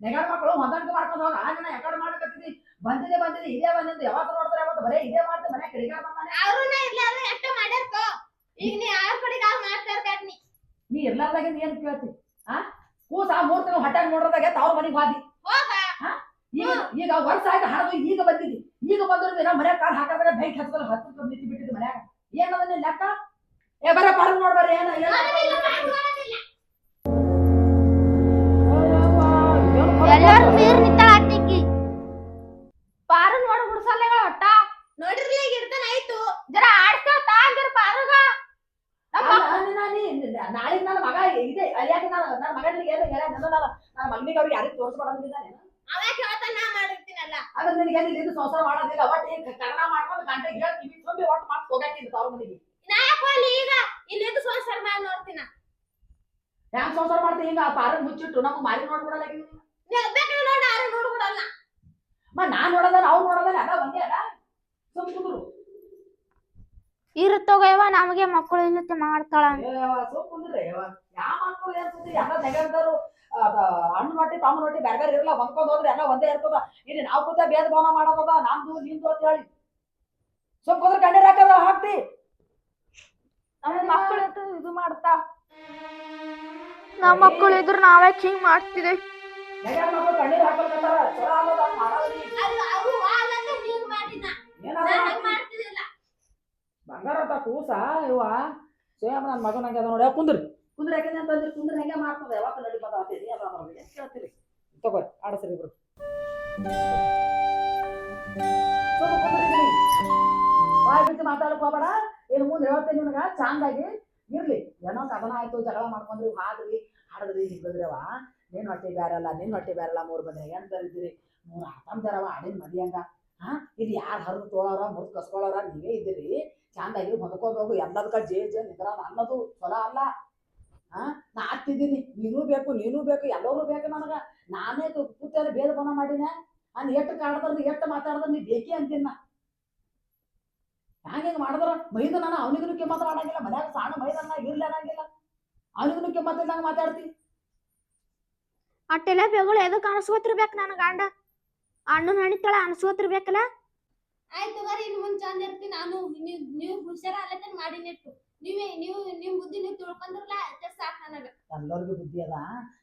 ನೆಗಾಡ್ ಮಕ್ಕಳು ಹೊಂದಾಣಿಕೆ ಮಾಡ್ಕೊಂಡು ಹೋಗ. ಆ ಜನ ಯಾಕಡೆ ಮಾಡಕತ್ತಿದ್ವಿ ಅಂದ್ರೆ ಇದೇ ಬಂದಂತ ಯಾವತ್ತು ನೋಡ್ತಾರೆ ಅವತ್ತು? ಬರೇ ಇದೇ ಮಾಡ್ತಾರೆ ಮನೆ ಕಡಿಗಾರ ಬಂದಾನೆ ಅವ್ರನ್ನ ಇರ್ಲಾರ್ದ ಎಷ್ಟ ಮಾಡಿರ್ತೋ ಈಗ ನೀ ಯಾರ ಕಡೆಗೆ ಆ ಮಾಡ್ತಾ ಇರ್ತಾರ ನೀ. ನೀ ಇರ್ಲಾರ್ದಾಗಿಂದ ಏನ್ ಕೇಳ್ತಿ? ಆ? ಕೂಸ ಆ ಮೂರ್ ತಿಂಗಳು ಹಟ್ಟಾಗಿ ನೋಡ್ರದಾಗ ತಾವ್ ಮನೆಗೆ ಬಾದಿ ಈಗ ಈಗ ವರ್ಷ ಆಯ್ತು ಹಾಡು ಈಗ ಬಂದಿದ್ದಿ. ಈಗ ಬಂದ್ರೆ ಮನೆ ಕಾಲ್ ಹಾಕಿದ್ರೆ ಬೈಕ್ ಹತ್ತಲ್ಲ ಹತ್ತು ಇದೆ ಅಲ್ಯಾಕೆ ನಾನು ನನ್ನ ಮಗನಿಗೆ ಏನು ಹೇಳ ನನ್ನ ನನ್ನ ಮಗನಿಗೆ ಅವ್ರಿಗೆ ಯಾರಿಗೆ ತೋರಿಸ್ಕೊಡೋದಿದ್ದಾನೆ ಅವಾಗ ಹೇಳ್ತಾನ ನಾ ಮಾಡಿರ್ತೀನಲ್ಲ. ಅದ್ರ ನಿನಗೆ ಏನು ಇದು ಸಂಸಾರ ಮಾಡೋದಿಲ್ಲ ಒಟ್ಟು ಈಗ ಕನ್ನಡ ಮಾಡ್ಕೊಂಡು ಗಂಟೆ ಹೇಳಿ ಕಿವಿ ತುಂಬಿ ಒಟ್ಟು ಮಾತು ಹೋಗಾಕಿದ್ದು ತವ್ರ ಮನೆಗೆ. ನಾ ಯಾಕೆ ಹೋಗ್ಲಿ ಈಗ? ಇಲ್ಲಿದ್ದು ಸಂಸಾರ ಮಾಡಿ ನೋಡ್ತೀನ. ಹ್ಯಾಂಗ ಸಂಸಾರ ಮಾಡ್ತೀನಿ ಹಿಂಗ ಆ ಪಾರನ್ ಮುಚ್ಚಿಟ್ಟು ನಮ್ಗೆ ಮಾರಿ ನೋಡ್ಬಿಡಲ್ಲ ನೀ ಬೇಕಾದ್ರೆ ನೋಡ ಯಾರು ನೋಡ್ಬಿಡಲ್ಲ. ಮ ನಾನ್ ನೋಡೋದಲ್ಲ ಅವ್ರು ನೋಡೋದಲ್ಲ ಅಲ್ಲ ಒಂದೇ ಅಲ್ಲ? ಸುಮ್ ಕುಂದ್ರು. ಇರುತ್ತೋಗಯ್ಯವ ನಮಗೆ ಮಕ್ಕಳು ಇಲ್ಲತ್ತೆ ಮಾಡ್ತಾಳ. ಸುಮ್ ಕುಂದ್ರೆ ಯಾವ ಮಕ್ಕಳು ಏನ್ ಸುದ್ದಿ ಎಲ್ಲ ನೆಗಡ್ದರು ಹಣ್ಣು ರೊಟ್ಟಿ ತಮ್ಮ ರೊಟ್ಟಿ ಬೇರೆ ಬೇರೆ ಇರಲ್ಲ ಹೊಂದ್ಕೊಂಡು ಹೋದ್ರೆ ಎಲ್ಲ ಒಂದೇ ಇರ್ತದ. ಇಲ್ಲಿ ನಾವು ಕೂತ ಭೇದ ಭಾವನ ಮಾಡೋದದ ನಮ್ದು ನಿಂದು ಅಂತ ಹೇಳಿ. ಸ್ವಲ್ಪ ಹೋದ್ರೆ ಕಣ್ಣೀರ್ ಹಾಕದ ಹಾಕ್ತಿ. ನಮ್ಮ ಮಕ್ಕಳು ಇದು ಮಾಡ್ತಾ. ನಮ್ಮ ಮಕ್ಕಳು ಇದ್ರು ನಾವೇ ಹಿಂಗ್ ಮಾಡ್ತಿದೆ ಬಂಗಾರ ಅಂತ ಕೂಸ ಇವ ಸೇಮ್ ನನ್ನ ಮಗನಾಗ ಅದ ನೋಡಿ ಕುಂದ್ರಿ. ಕುಂದ್ರಿ ಯಾಕಂದ್ರೆ ಅಂತಂದ್ರೆ ಕುಂದ್ರ ಹೆಂಗೆ ಮಾಡ್ತದೆ? ಯಾವಾಗ ನಡಿ ಬಂದ ಆತೇರಿ ಅದ ಹೇಳ್ತೀರಿ ಕೇಳ್ತೀರಿ. ತಗೋರಿ, ಆಡಸ್ರಿ ಇಬ್ರು. ಬಾಯ್ ಬಿಟ್ಟು ಮಾತಾಡಕ್ ಹೋಗ್ಬೇಡ. ಏನು ಮುಂದೆ ಹೇಳ್ತೇನೆ ನಿನಗ, ಚಂದಾಗಿ. ಇರ್ಲಿ, ಏನೋ ಕದನ ಆಯ್ತು, ಜಗಳ ಮಾಡ್ಕೊಂಡ್ರಿ ಹಾದ್ರಿ ಹಾಡಿದ್ರಿ ಹಿಗ್ಗದ್ರವ ನಿನ್ನ ಹೊಟ್ಟೆ ಬ್ಯಾರಲ್ಲ, ನಿನ್ ಹೊಟ್ಟೆ ಬ್ಯಾರಲ್ಲ, ಮೂರು ಬಂದ್ರೆ ಏನ್ ಬರಿದ್ರಿ ಮೂರು ಹಾಕಂತಾರವ ಆಡಿನ ಮದಿಯಂಗ ಹಾ, ಇದು ಯಾರು ಹರಿದು ತೋಳವ್ರ ಮುರ್ದು ಕಸ್ಕೊಳ್ಳೋರ ನೀವೇ ಇದ್ದೀರಿ. ಚಂದಾಗಿ ಹೊಂದ್ಕೋಬೇಕು ಎಲ್ಲದಕ್ಕ ಜೇ ಜೇ ನಿದ್ರ ಅನ್ನೋದು ಚಲೋ ಅಲ್ಲ. ಹಾ ನಾ ಅತ್ತಿದ್ದೀನಿ ನೀನು ಬೇಕು ನೀನು ಬೇಕು ಎಲ್ಲರೂ ಬೇಕು ನನಗೆ. ನಾನೇ ಕೂತಾರೆ ಭೇದ ಬನ ಮಾಡಿನ. ನಾನು ಎಷ್ಟು ಕಾಡ್ದ್ರ ಎಷ್ಟು ಮಾತಾಡಿದ್ರೆ ನೀ ಬೇಕಿ ಅಂತೀನಿ ನಾ. ಹಿಂಗ ಮಾಡಿದ್ರ? ಮೈದ ನಾನು ಅವನಿಗೂ ಕಿಮ್ಮತ್ ಮಾಡಂಗಿಲ್ಲ. ಮನ್ಯಾಗ ಸಣ್ಣ ಮೈದನ್ನ ಇರ್ಲಿ ಅನ್ನಂಗಿಲ್ಲ. ಅವನಿಗೂ ಕೆಮ್ಮತ್ತ ಇದ್ದಂಗ ಮಾತಾಡ್ತಿ. ಅಟ್ಟೆಲ್ಲ ಬೆಗಳು ಎದಕ್ ಅನಿಸ್ಕೋತಿರ್ಬೇಕು ನನ್ನ ಗಂಡ? ಅಣ್ಣನ ಹಣಿತಾಳ ಅನಿಸ್ಕೋತಿರ್ಬೇಕಲ್ಲ? ಆಯ್ತು ಬರ್ರಿ ಇನ್ನು ಮುಂದೆ ಚಂದ ಇರ್ತೀನಿ ನಾನು ನೀವು ನೀವು ಹುಷಾರ ಅಲ್ಲತನ ಮಾಡಿ ನೆಟ್ಟು. ನೀವೇ ನೀವು ನಿಮ್ ಬುದ್ಧಿ ನೀವು ತಿಳ್ಕೊಂಡ್ರಲ್ಲ ಅಷ್ಟೇ ಸಾಕು ನನಗ. ಎಲ್ಲರಿಗೂ ಬುದ್ಧಿ ಅದ.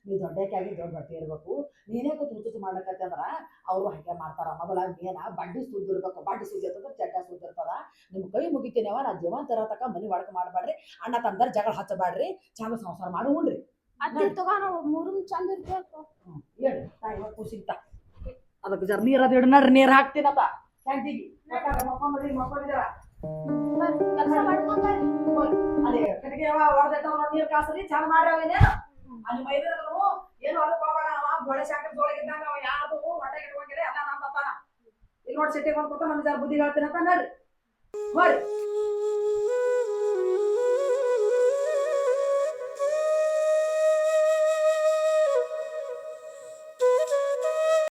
ನೀ ದೊಡ್ಡಕ್ಕಾಗಿ ದೊಡ್ಡ ಬಟ್ಟೆ ಇರ್ಬೇಕು. ನೀನೇ ಕೂತು ಹುಚ್ಚು ಮಾಡ್ಲಕತ್ತೆ ಅಂದ್ರ ಅವರು ಹಾಗೆ ಮಾಡ್ತಾರ. ಮೊದಲ ಏನ ಬಡ್ಡಿ ಸುದ್ದಿ ಇರ್ಬೇಕು ಬಡ್ಡಿ ಸುದ್ದಿರ್ತದ ಚಡ್ಡ ಸುದ್ದಿರ್ತದ. ನಿಮ್ ಕೈ ಮುಗಿತೀನವ ನಾ ಜೀವನ ತರ ತಕ ಮನಿ ಒಳಕ ಮಾಡಬೇಡ್ರಿ ಅಣ್ಣ ತಂದರ್ ಜಗಳ ಹಚ್ಚಬೇಡ್ರಿ ಚಂದ ಸಂಸಾರ ಮಾಡಿ ಉಣ್ರಿ ಅದೇ ತಗೋ ನಾವು ಮೂರು ಚಂದ ಹ್ಮ್ ಹೇಳಿ. ತಾಯಿ ಹೊತ್ತು ಸಿಗ್ತ ಅದಕ್ಕೆ ಜರ್ ನೀರ್ ಅದು ನಡ್ರಿ ನೀರ್ ಹಾಕ್ತೀನಪ್ಪ. ಮಕ್ಕೊಂಡ್ರಿ ಮಕ್ಕೊಂಡಿದಾರ. ಕೆಲಸ ಮಾಡ್ಕೊಂಡ್ ಬರ್ರಿ. ಅದೇ, ಕಟ್ಟಿಗೆ ನೀರು ನೀರ್ ಕಾಸ್ರಿ, ಚಂದ ಮಾಡ್ಯಾವೇನೆ ಅಲ್ಲಿ ಮೈದಾನನು ಏನು ಹೋಗೋಣ ಅವ. ಬೋಳೆ ಶಾಖ ಜೋಳಿಗಿದ್ದಂಗ ಅವ. ಯಾವ್ದು ಹೊಟ್ಟೆ ಇಟ್ಕೊಂಡಿರಿ ಎಲ್ಲ ನಮ್ಮ ಇಲ್ಲಿ ನೋಡಿ ಸಿಟ್ಟಿಗೆ ಬಂದ್ಕೊತ ಜರ ಬುದ್ಧಿ ಹೇಳ್ತೀನಿ ಅಂತ ನಡ್ರಿ. ಹೋರಿ.